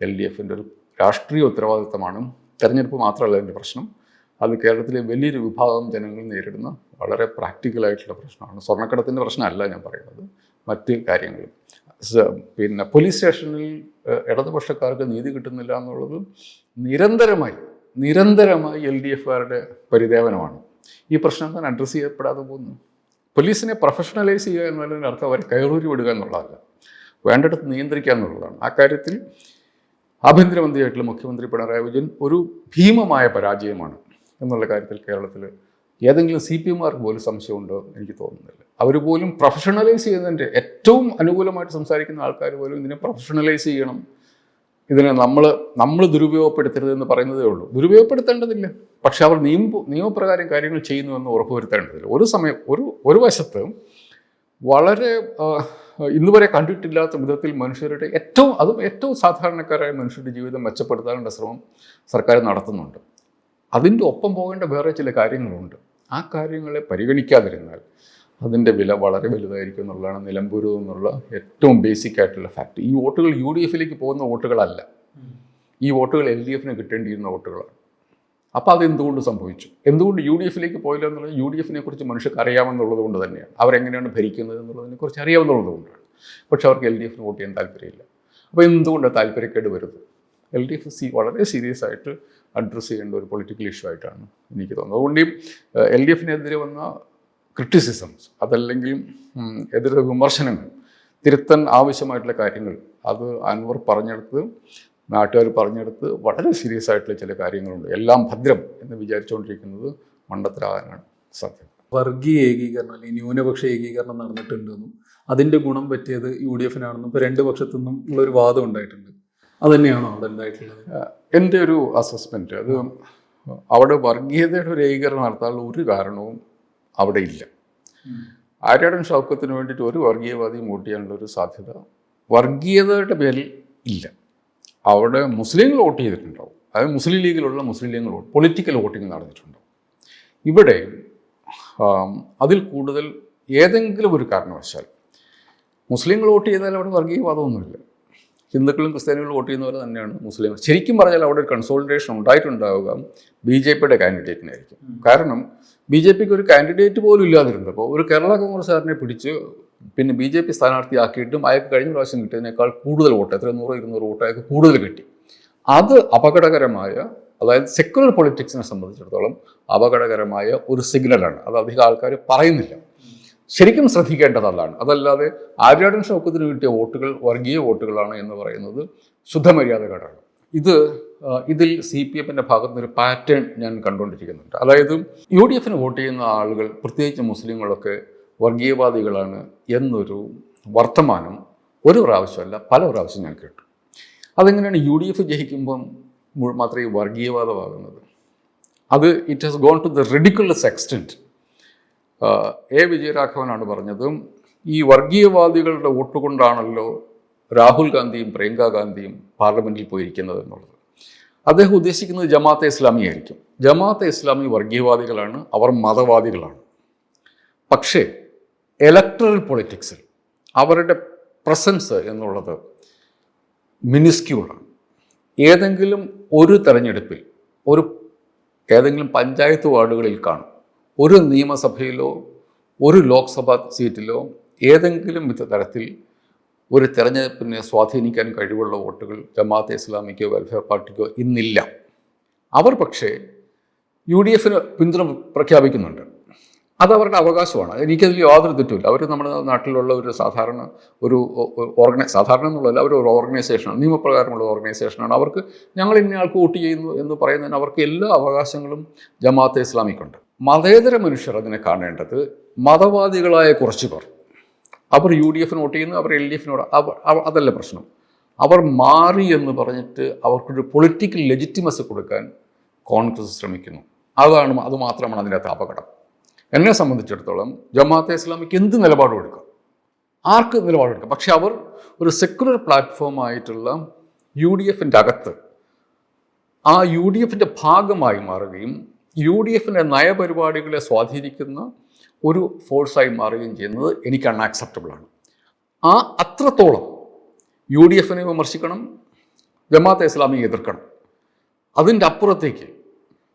Speaker 2: എൽ ഡി എഫിന്റെ ഒരു രാഷ്ട്രീയ ഉത്തരവാദിത്തമാണ്. തെരഞ്ഞെടുപ്പ് മാത്രമല്ല അതിന്റെ പ്രശ്നം. അത് കേരളത്തിലെ വലിയൊരു വിഭാഗം ജനങ്ങൾ നേരിടുന്ന വളരെ പ്രാക്ടിക്കലായിട്ടുള്ള പ്രശ്നമാണ്. സ്വർണക്കടത്തിന്റെ പ്രശ്നമല്ല ഞാൻ പറയുന്നത്. മറ്റ് കാര്യങ്ങൾ പിന്നെ പോലീസ് സ്റ്റേഷനിൽ ഇടതുപക്ഷക്കാർക്ക് നീതി കിട്ടുന്നില്ല എന്നുള്ളത് നിരന്തരമായി നിരന്തരമായി എൽ ഡി എഫുകാരുടെ പരിദേവനമാണ്. ഈ പ്രശ്നം തന്നെ അഡ്രസ്സ് ചെയ്യപ്പെടാതെ പോകുന്നു പോലീസിനെ പ്രൊഫഷണലൈസ് ചെയ്യുക എന്നതിന്റെ അർത്ഥം അവരെ കയറൂരി വിടുക എന്നുള്ളതല്ല. വേണ്ടിടത്ത് നിയന്ത്രിക്കുക എന്നുള്ളതാണ്. ആ കാര്യത്തിൽ ആഭ്യന്തരമന്ത്രിയായിട്ടുള്ള മുഖ്യമന്ത്രി പിണറായി വിജയൻ ഒരു ഭീമമായ പരാജയമാണ്. എന്നുള്ള കാര്യത്തിൽ കേരളത്തിൽ ഏതെങ്കിലും സി പി എമാർക്ക് പോലും സംശയമുണ്ടോ എനിക്ക് തോന്നുന്നില്ല. അവർ പോലും പ്രൊഫഷണലൈസ് ചെയ്യുന്നതിന്റെ ഏറ്റവും അനുകൂലമായിട്ട് സംസാരിക്കുന്ന ആൾക്കാർ പോലും ഇതിനെ പ്രൊഫഷണലൈസ് ചെയ്യണം. ഇതിനെ നമ്മൾ നമ്മൾ ദുരുപയോഗപ്പെടുത്തരുത് എന്ന് പറയുന്നതേ ഉള്ളൂ. ദുരുപയോഗപ്പെടുത്തേണ്ടതില്ല. പക്ഷെ അവർ നിയമ നിയമപ്രകാരം കാര്യങ്ങൾ ചെയ്യുന്നുവെന്ന് ഉറപ്പുവരുത്തേണ്ടതില്ല. ഒരു സമയം ഒരു ഒരു വശത്ത് വളരെ ഇന്നുവരെ കണ്ടിട്ടില്ലാത്ത വിധത്തിൽ മനുഷ്യരുടെ ഏറ്റവും അതും ഏറ്റവും സാധാരണക്കാരായ മനുഷ്യരുടെ ജീവിതം മെച്ചപ്പെടുത്താനുള്ള ശ്രമം സർക്കാർ നടത്തുന്നുണ്ട്. അതിന്റെ ഒപ്പം പോകേണ്ട വേറെ ചില കാര്യങ്ങളുണ്ട്. ആ കാര്യങ്ങളെ പരിഗണിക്കാതിരുന്നാൽ അതിന്റെ വില വളരെ വലുതായിരിക്കും എന്നുള്ളതാണ് നിലമ്പൂരിൽ നിന്നുള്ള ഏറ്റവും ബേസിക് ആയിട്ടുള്ള ഫാക്ട് ഈ വോട്ടുകൾ യു ഡി എഫിലേക്ക് പോകുന്ന വോട്ടുകളല്ല. ഈ വോട്ടുകൾ എൽ ഡി എഫിന് കിട്ടേണ്ടിയിരുന്ന വോട്ടുകളാണ്. അപ്പോൾ അത് എന്തുകൊണ്ട് സംഭവിച്ചു? എന്തുകൊണ്ട് യു ഡി എഫിലേക്ക് പോയില്ല എന്നുള്ളത് യു ഡി എഫിനെ കുറിച്ച് മനുഷ്യർക്ക് അറിയാമെന്നുള്ളത് കൊണ്ട് തന്നെയാണ്. അവരെങ്ങനെയാണ് ഭരിക്കുന്നത് എന്നുള്ളതിനെ കുറിച്ച് അറിയാമെന്നുള്ളത് കൊണ്ടാണ്. പക്ഷെ അവർക്ക് എൽ ഡി എഫിന് വോട്ട് ചെയ്യാൻ താല്പര്യമില്ല. അപ്പോൾ എന്തുകൊണ്ട് താല്പര്യക്കേട് വരുന്നത്? എൽ ഡി എഫ് സി വളരെ സീരിയസ് ആയിട്ട് അഡ്രസ്സ് ചെയ്യേണ്ട ഒരു പൊളിറ്റിക്കൽ ഇഷ്യൂ ആയിട്ടാണ് എനിക്ക് തോന്നുന്നത്. അതുകൊണ്ട് ഈ എൽ ഡി എഫിനെതിരെ വന്ന ക്രിറ്റിസിസംസ് അതല്ലെങ്കിൽ എതിരെ വിമർശനങ്ങൾ തിരുത്താൻ ആവശ്യമായിട്ടുള്ള കാര്യങ്ങൾ അത് അൻവർ പറഞ്ഞെടുത്ത് നാട്ടുകാർ പറഞ്ഞെടുത്ത് വളരെ സീരിയസ് ആയിട്ടുള്ള ചില കാര്യങ്ങളുണ്ട്. എല്ലാം ഭദ്രം എന്ന് വിചാരിച്ചുകൊണ്ടിരിക്കുന്നത് മണ്ടത്തരാകാനാണ് സത്യം
Speaker 1: വർഗീയ ഏകീകരണം അല്ലെങ്കിൽ ന്യൂനപക്ഷ ഏകീകരണം നടന്നിട്ടുണ്ടെന്നും അതിന്റെ ഗുണം പറ്റിയത് യു ഡി എഫിനാണെന്നും ഇപ്പോൾ രണ്ട് പക്ഷത്തു നിന്നും ഉള്ളൊരു വാദം ഉണ്ടായിട്ടുണ്ട്. അതുതന്നെയാണോ അവിടെ ഉണ്ടായിട്ടുള്ളത്?
Speaker 2: എന്റെ ഒരു അസസ്മെന്റ് അത് അവിടെ വർഗീയതയുടെ ഒരു ഏകീകരണം നടത്താനുള്ള ഒരു കാരണവും അവിടെ ഇല്ല. ആര്യാടൻ ഷൗക്കത്തിന് വേണ്ടിയിട്ട് ഒരു വർഗീയവാദിയും വോട്ട് ചെയ്യാനുള്ള ഒരു സാധ്യത വർഗീയതയുടെ പേരിൽ ഇല്ല. അവിടെ മുസ്ലിങ്ങൾ വോട്ട് ചെയ്തിട്ടുണ്ടാവും. അതായത് മുസ്ലിം ലീഗിലുള്ള മുസ്ലിം ലീഗ് പൊളിറ്റിക്കൽ വോട്ടിംഗ് നടന്നിട്ടുണ്ടാവും. ഇവിടെ അതിൽ കൂടുതൽ ഏതെങ്കിലും ഒരു കാരണവശാൽ മുസ്ലിങ്ങൾ വോട്ട് ചെയ്താൽ അവിടെ വർഗീയവാദമൊന്നുമില്ല. ഹിന്ദുക്കളും ക്രിസ്ത്യാനികളും വോട്ട് ചെയ്യുന്ന പോലെ തന്നെയാണ് മുസ്ലിം. ശരിക്കും പറഞ്ഞാൽ അവിടെ ഒരു കൺസോൾട്ടേഷൻ ഉണ്ടായിട്ടുണ്ടാവുക ബി ജെ പിയുടെ കാൻഡിഡേറ്റിനായിരിക്കും. കാരണം ബി ജെ പിക്ക് ഒരു കാൻഡിഡേറ്റ് പോലും ഇല്ലാതിരുന്നു അപ്പോൾ ഒരു കേരള കോൺഗ്രസ്സുകാരനെ പിടിച്ച് പിന്നെ ബി ജെ പി സ്ഥാനാർത്ഥിയാക്കിയിട്ടും അയാൾക്ക് കഴിഞ്ഞ പ്രാവശ്യം കിട്ടിയതിനേക്കാൾ കൂടുതൽ വോട്ട് എത്ര നൂറ് ഇരുന്നൂറ് വോട്ട് അയാൾക്ക് കൂടുതൽ കിട്ടി. അത് അപകടകരമായ അതായത് സെക്യുലർ പൊളിറ്റിക്സിനെ സംബന്ധിച്ചിടത്തോളം അപകടകരമായ ഒരു സിഗ്നലാണ് അത് അധികം ആൾക്കാർ പറയുന്നില്ല. ശരിക്കും ശ്രദ്ധിക്കേണ്ടത് അതാണ് അതല്ലാതെ ആര്യാടൻ ഷൗക്കത്തിന് കിട്ടിയ വോട്ടുകൾ വർഗീയ വോട്ടുകളാണ് എന്ന് പറയുന്നത് ശുദ്ധമര്യാദകേടാണ്. ഇത് ഇതിൽ സി പി എമ്മിന്റെ ഭാഗത്ത് ഒരു പാറ്റേൺ ഞാൻ കണ്ടുകൊണ്ടിരിക്കുന്നുണ്ട്. അതായത് യു ഡി എഫിന് വോട്ട് ചെയ്യുന്ന ആളുകൾ പ്രത്യേകിച്ച് മുസ്ലിങ്ങളൊക്കെ വർഗീയവാദികളാണ് എന്നൊരു വർത്തമാനം ഒരു പ്രാവശ്യമല്ല പല പ്രാവശ്യം ഞാൻ കേട്ടു. അതെങ്ങനെയാണ് യു ഡി എഫ് ജയിക്കുമ്പം മാത്രമേ വർഗീയവാദമാകുന്നത്? അത് it has gone to the ridiculous extent A വിജയരാഘവനാണ് പറഞ്ഞതും ഈ വർഗീയവാദികളുടെ വോട്ട് കൊണ്ടാണല്ലോ രാഹുൽ ഗാന്ധിയും പ്രിയങ്ക ഗാന്ധിയും പാർലമെന്റിൽ പോയിരിക്കുന്നത് എന്നുള്ളത്. അദ്ദേഹം ഉദ്ദേശിക്കുന്നത് ജമാഅത്തെ ഇസ്ലാമി ആയിരിക്കും. ജമാഅത്തെ ഇസ്ലാമി വർഗീയവാദികളാണ് അവർ മതവാദികളാണ്. പക്ഷേ ഇലക്ട്രൽ പൊളിറ്റിക്സിൽ അവരുടെ പ്രസൻസ് എന്നുള്ളത് മിനിസ്ക്യൂളാണ് ഏതെങ്കിലും ഒരു തെരഞ്ഞെടുപ്പിൽ ഒരു ഏതെങ്കിലും പഞ്ചായത്ത് വാർഡുകളിൽ കാണും ഒരു നിയമസഭയിലോ ഒരു ലോക്സഭാ സീറ്റിലോ ഏതെങ്കിലും വിധ തരത്തിൽ ഒരു തെരഞ്ഞെടുപ്പിനെ സ്വാധീനിക്കാൻ കഴിവുള്ള വോട്ടുകൾ ജമാഅത്തെ ഇസ്ലാമിക്കോ വെൽഫെയർ പാർട്ടിക്കോ ഇന്നില്ല. അവർ പക്ഷേ യു ഡി എഫിന് പിന്തുണ പ്രഖ്യാപിക്കുന്നുണ്ട്. അത് അവരുടെ അവകാശമാണ്. എനിക്കതിൽ യാതൊരു തെറ്റുമില്ല. അവർ നമ്മുടെ നാട്ടിലുള്ള ഒരു സാധാരണ ഒരു ഓർഗനൈ സാധാരണ എന്നുള്ളതല്ല അവർ ഒരു ഓർഗനൈസേഷനാണ് നിയമപ്രകാരമുള്ള ഓർഗനൈസേഷനാണ്. അവർക്ക് ഞങ്ങൾ ഇന്ന ആൾക്ക് വോട്ട് ചെയ്യുന്നു എന്ന് പറയുന്നതിന് അവർക്ക് എല്ലാ അവകാശങ്ങളും ജമാഅത്തെ ഇസ്ലാമിക്കുണ്ട്. മതേതര മനുഷ്യർ അതിനെ കാണേണ്ടത് മതവാദികളായ കുറച്ച് പേർ. അവർ യു ഡി എഫിന് വോട്ട് ചെയ്യുന്നു അവർ എൽ ഡി എഫിനോട് അതല്ല പ്രശ്നം. അവർ മാറി എന്ന് പറഞ്ഞിട്ട് അവർക്കൊരു പൊളിറ്റിക്കൽ ലെജിറ്റിമസ് കൊടുക്കാൻ കോൺഗ്രസ് ശ്രമിക്കുന്നു. അതാണ് അത് മാത്രമാണ് അതിനകത്ത് അപകടം. എന്നെ സംബന്ധിച്ചിടത്തോളം ജമാഅത്തെ ഇസ്ലാമിക്ക് എന്ത് നിലപാടും എടുക്കാം? ആർക്ക് നിലപാടെടുക്കാം പക്ഷെ അവർ ഒരു സെക്കുലർ പ്ലാറ്റ്ഫോം ആയിട്ടുള്ള യു ഡി എഫിന്റെ അകത്ത് ആ യു ഡി എഫിന്റെ ഭാഗമായി മാറുകയും യു ഡി എഫിന്റെ നയപരിപാടികളെ സ്വാധീനിക്കുന്ന ഒരു ഫോഴ്സായി മാറുകയും ചെയ്യുന്നത് എനിക്ക് അൺആക്സെപ്റ്റബിളാണ് ആ അത്രത്തോളം യു ഡി എഫിനെ വിമർശിക്കണം ജമാഅത്തെ ഇസ്ലാമിയെ എതിർക്കണം. അതിന്റെ അപ്പുറത്തേക്ക്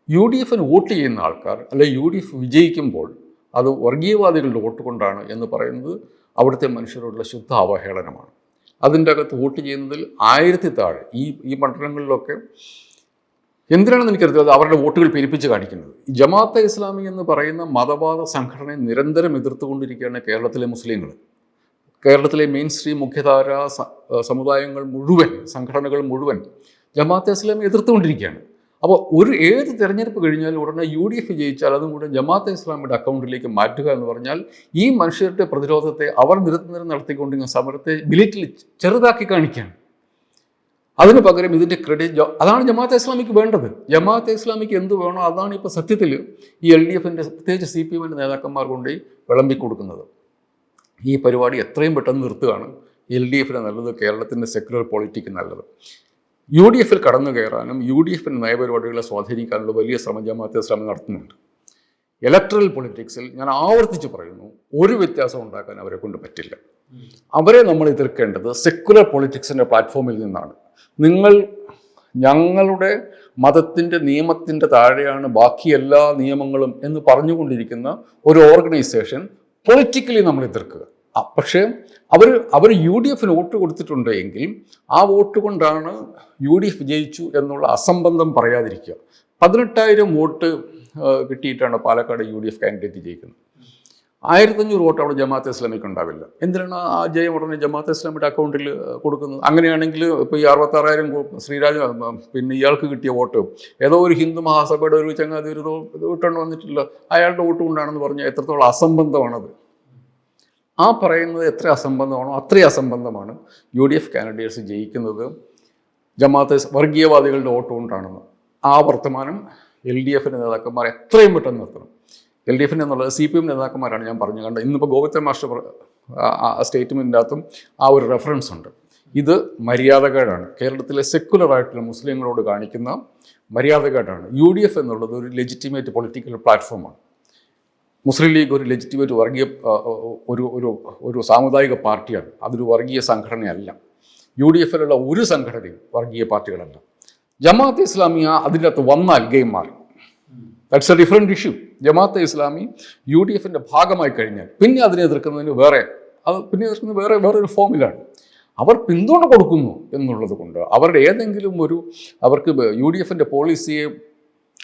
Speaker 2: യു ഡി എഫിന് വോട്ട് ചെയ്യുന്ന ആൾക്കാർ അല്ലെ യു ഡി എഫ് വിജയിക്കുമ്പോൾ അത് വർഗീയവാദികളുടെ വോട്ട് കൊണ്ടാണ് എന്ന് പറയുന്നത് അവിടുത്തെ മനുഷ്യരോടുള്ള ശുദ്ധ അവഹേളനമാണ്. അതിന്റെ അകത്ത് വോട്ട് ചെയ്യുന്നതിൽ ആയിരത്തി താഴെ ഈ ഈ മണ്ഡലങ്ങളിലൊക്കെ എന്തിനാണെന്ന് എനിക്കറിയാം അവരുടെ വോട്ടുകൾ പെരുപ്പിച്ച് കാണിക്കുന്നത്. ജമാഅത്ത് ഇസ്ലാമി എന്ന് പറയുന്ന മതവാദ സംഘടനയെ നിരന്തരം എതിർത്തുകൊണ്ടിരിക്കുകയാണ് കേരളത്തിലെ മുസ്ലിങ്ങൾ. കേരളത്തിലെ മെയിൻ സ്ട്രീം മുഖ്യധാര സമുദായങ്ങൾ മുഴുവൻ സംഘടനകൾ മുഴുവൻ ജമാഅത്തെ ഇസ്ലാമി എതിർത്തുകൊണ്ടിരിക്കുകയാണ്. അപ്പോൾ ഒരു ഏത് തിരഞ്ഞെടുപ്പ് കഴിഞ്ഞാലും ഉടനെ യു ഡി എഫ് ജയിച്ചാൽ അതും കൂടെ ജമാഅത്തെ ഇസ്ലാമിയുടെ അക്കൗണ്ടിലേക്ക് മാറ്റുക എന്ന് പറഞ്ഞാൽ ഈ മനുഷ്യരുടെ പ്രതിരോധത്തെ അവർ നിരന്തരം നടത്തിക്കൊണ്ടിരിക്കുന്ന സമരത്തെ ബിലിറ്റിൽ ചെറുതാക്കി കാണിക്കുകയാണ്. അതിന് പകരം ഇതിന്റെ ക്രെഡിറ്റ് അതാണ് ജമാഅത്തെ ഇസ്ലാമിക്ക് വേണ്ടത്. ജമാഅത്തെ ഇസ്ലാമിക്ക് എന്ത് വേണോ അതാണ് ഇപ്പോൾ സത്യത്തിൽ ഈ എൽ ഡി എഫിന്റെ പ്രത്യേകിച്ച് സി പി എമ്മിന്റെ നേതാക്കന്മാർ കൊണ്ട് വിളമ്പി കൊടുക്കുന്നത്. ഈ പരിപാടി എത്രയും പെട്ടെന്ന് നിർത്തുകയാണ്. എൽ ഡി എഫിന് നല്ലത് കേരളത്തിന്റെ സെക്യുലർ പോളിറ്റിക്ക് നല്ലത്. യു ഡി എഫിൽ കടന്നു കയറാനും യു ഡി എഫിന്റെ നയപരിപാടികളെ സ്വാധീനിക്കാനുള്ള വലിയ ശ്രമം ജമാഅത്തെ ഇസ്ലാമി നടത്തുന്നുണ്ട്. ഇലക്ട്രൽ പൊളിറ്റിക്സിൽ ഞാൻ ആവർത്തിച്ച് പറയുന്നു ഒരു വ്യത്യാസം ഉണ്ടാക്കാൻ അവരെ കൊണ്ട് പറ്റില്ല. അവരെ നമ്മൾ എതിർക്കേണ്ടത് സെക്കുലർ പൊളിറ്റിക്സിന്റെ പ്ലാറ്റ്ഫോമിൽ നിന്നാണ്. നിങ്ങൾ ഞങ്ങളുടെ മതത്തിന്റെ നിയമത്തിന്റെ താഴെയാണ് ബാക്കി എല്ലാ നിയമങ്ങളും എന്ന് പറഞ്ഞുകൊണ്ടിരിക്കുന്ന ഒരു ഓർഗനൈസേഷൻ പൊളിറ്റിക്കലി നമ്മൾ എതിർക്കുക. പക്ഷേ അവർ അവർ യു ഡി എഫിന് വോട്ട് കൊടുത്തിട്ടുണ്ട് എങ്കിൽ ആ വോട്ട് കൊണ്ടാണ് യു ഡി എഫ് ജയിച്ചു എന്നുള്ള അസംബന്ധം പറയാതിരിക്കുക. പതിനെട്ടായിരം vote കിട്ടിയിട്ടാണ് Palakkad U D F candidate ജയിക്കുന്നത്. ആയിരത്തഞ്ഞൂറ് വോട്ട് അവിടെ ജമാഅത്തെ ഇസ്ലാമിക്ക് ഉണ്ടാവില്ല. എന്തിനാണ് ആ ജയം ഉടനെ ജമാഅത്തെ ഇസ്ലാമിയുടെ അക്കൗണ്ടിൽ കൊടുക്കുന്നത്? അങ്ങനെയാണെങ്കിൽ ഇപ്പോൾ ഈ അറുപത്താറായിരം ശ്രീരാജ് പിന്നെ ഇയാൾക്ക് കിട്ടിയ വോട്ട്. ഏതോ ഒരു ഹിന്ദു മഹാസഭയുടെ ഒരു ചങ്ങാതി ഒരു ഇത് വന്നിട്ടില്ല. അയാളുടെ വോട്ട് കൊണ്ടാണെന്ന് പറഞ്ഞാൽ എത്രത്തോളം അസംബന്ധമാണത്? ആ പറയുന്നത് എത്ര അസംബന്ധമാണോ അത്രയും അസംബന്ധമാണ്. യു ഡി എഫ് കാൻഡിഡേറ്റ്സ് ജയിക്കുന്നത് ജമാഅത്തെ വർഗീയവാദികളുടെ വോട്ട് കൊണ്ടാണെന്ന്. ആ വർത്തമാനം എൽ ഡി എഫിന്റെ നേതാക്കന്മാർ എത്രയും പെട്ടെന്ന് നിർത്തണം. എൽ ഡി എഫിന്റെ എന്നുള്ളത് സി പി എം നേതാക്കന്മാരാണ് ഞാൻ പറഞ്ഞു. കണ്ടത് ഇന്നിപ്പോൾ ഗോവിന്ദൻ മാസ്റ്റർ സ്റ്റേറ്റ്മെന്റിന്റെ അകത്തും ആ ഒരു റെഫറൻസ് ഉണ്ട്. ഇത് മര്യാദകേടാണ്. കേരളത്തിലെ സെക്കുലർ ആയിട്ടുള്ള മുസ്ലിങ്ങളോട് കാണിക്കുന്ന മര്യാദകേടാണ്. യു ഡി എഫ് എന്നുള്ളത് ഒരു ലെജിറ്റിമേറ്റ് പൊളിറ്റിക്കൽ പ്ലാറ്റ്ഫോമാണ് മുസ്ലിം ലീഗ് ഒരു ലെജിറ്റിമേറ്റ് വർഗീയ ഒരു ഒരു ഒരു സാമുദായിക പാർട്ടിയാണ്. അതൊരു വർഗീയ സംഘടനയല്ല. യു ഡി എഫിലുള്ള ഒരു സംഘടനയും വർഗീയ പാർട്ടികളല്ല. ജമാഅത്ത് ഇസ്ലാമിയ അതിന്റെ അകത്ത് വന്നാൽ ഗെയിം മാറി. That's a different issue Jamaate Islami U D എഫിന്റെ ഭാഗമായി കഴിഞ്ഞാൽ പിന്നെ അതിനെ എതിർക്കുന്നതിന് വേറെ അത് പിന്നെ എതിർക്കുന്നത് വേറെ വേറൊരു ഫോമിലാണ്. അവർ പിന്തുണ കൊടുക്കുന്നു എന്നുള്ളത് കൊണ്ട് അവരുടെ ഏതെങ്കിലും ഒരു അവർക്ക് യു ഡി എഫിന്റെ പോളിസിയെ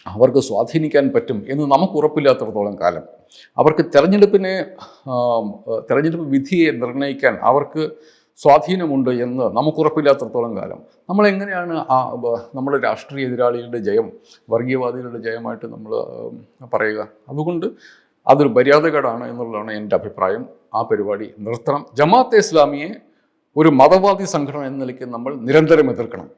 Speaker 2: അവർക്ക് സ്വാധീനിക്കാൻ പറ്റും എന്ന് നമുക്ക് ഉറപ്പില്ലാത്തിടത്തോളം കാലം. അവർക്ക് തെരഞ്ഞെടുപ്പിനെ തെരഞ്ഞെടുപ്പ് വിധിയെ നിർണയിക്കാൻ അവർക്ക് സ്വാധീനമുണ്ട് എന്ന് നമുക്ക് ഉറപ്പില്ലാത്തിടത്തോളം കാലം. നമ്മൾ എങ്ങനെയാണ് ആ നമ്മുടെ രാഷ്ട്രീയ എതിരാളികളുടെ ജയം വർഗീയവാദികളുടെ ജയമായിട്ട് നമ്മൾ പറയുക? അതുകൊണ്ട് അതൊരു മര്യാദകേടാണ് എന്നുള്ളതാണ് എന്റെ അഭിപ്രായം. ആ പരിപാടി നിർത്തണം. ജമാഅത്തെ ഇസ്ലാമിയെ ഒരു മതവാദി സംഘടന എന്ന നിലയ്ക്ക് നമ്മൾ നിരന്തരം എതിർക്കണം.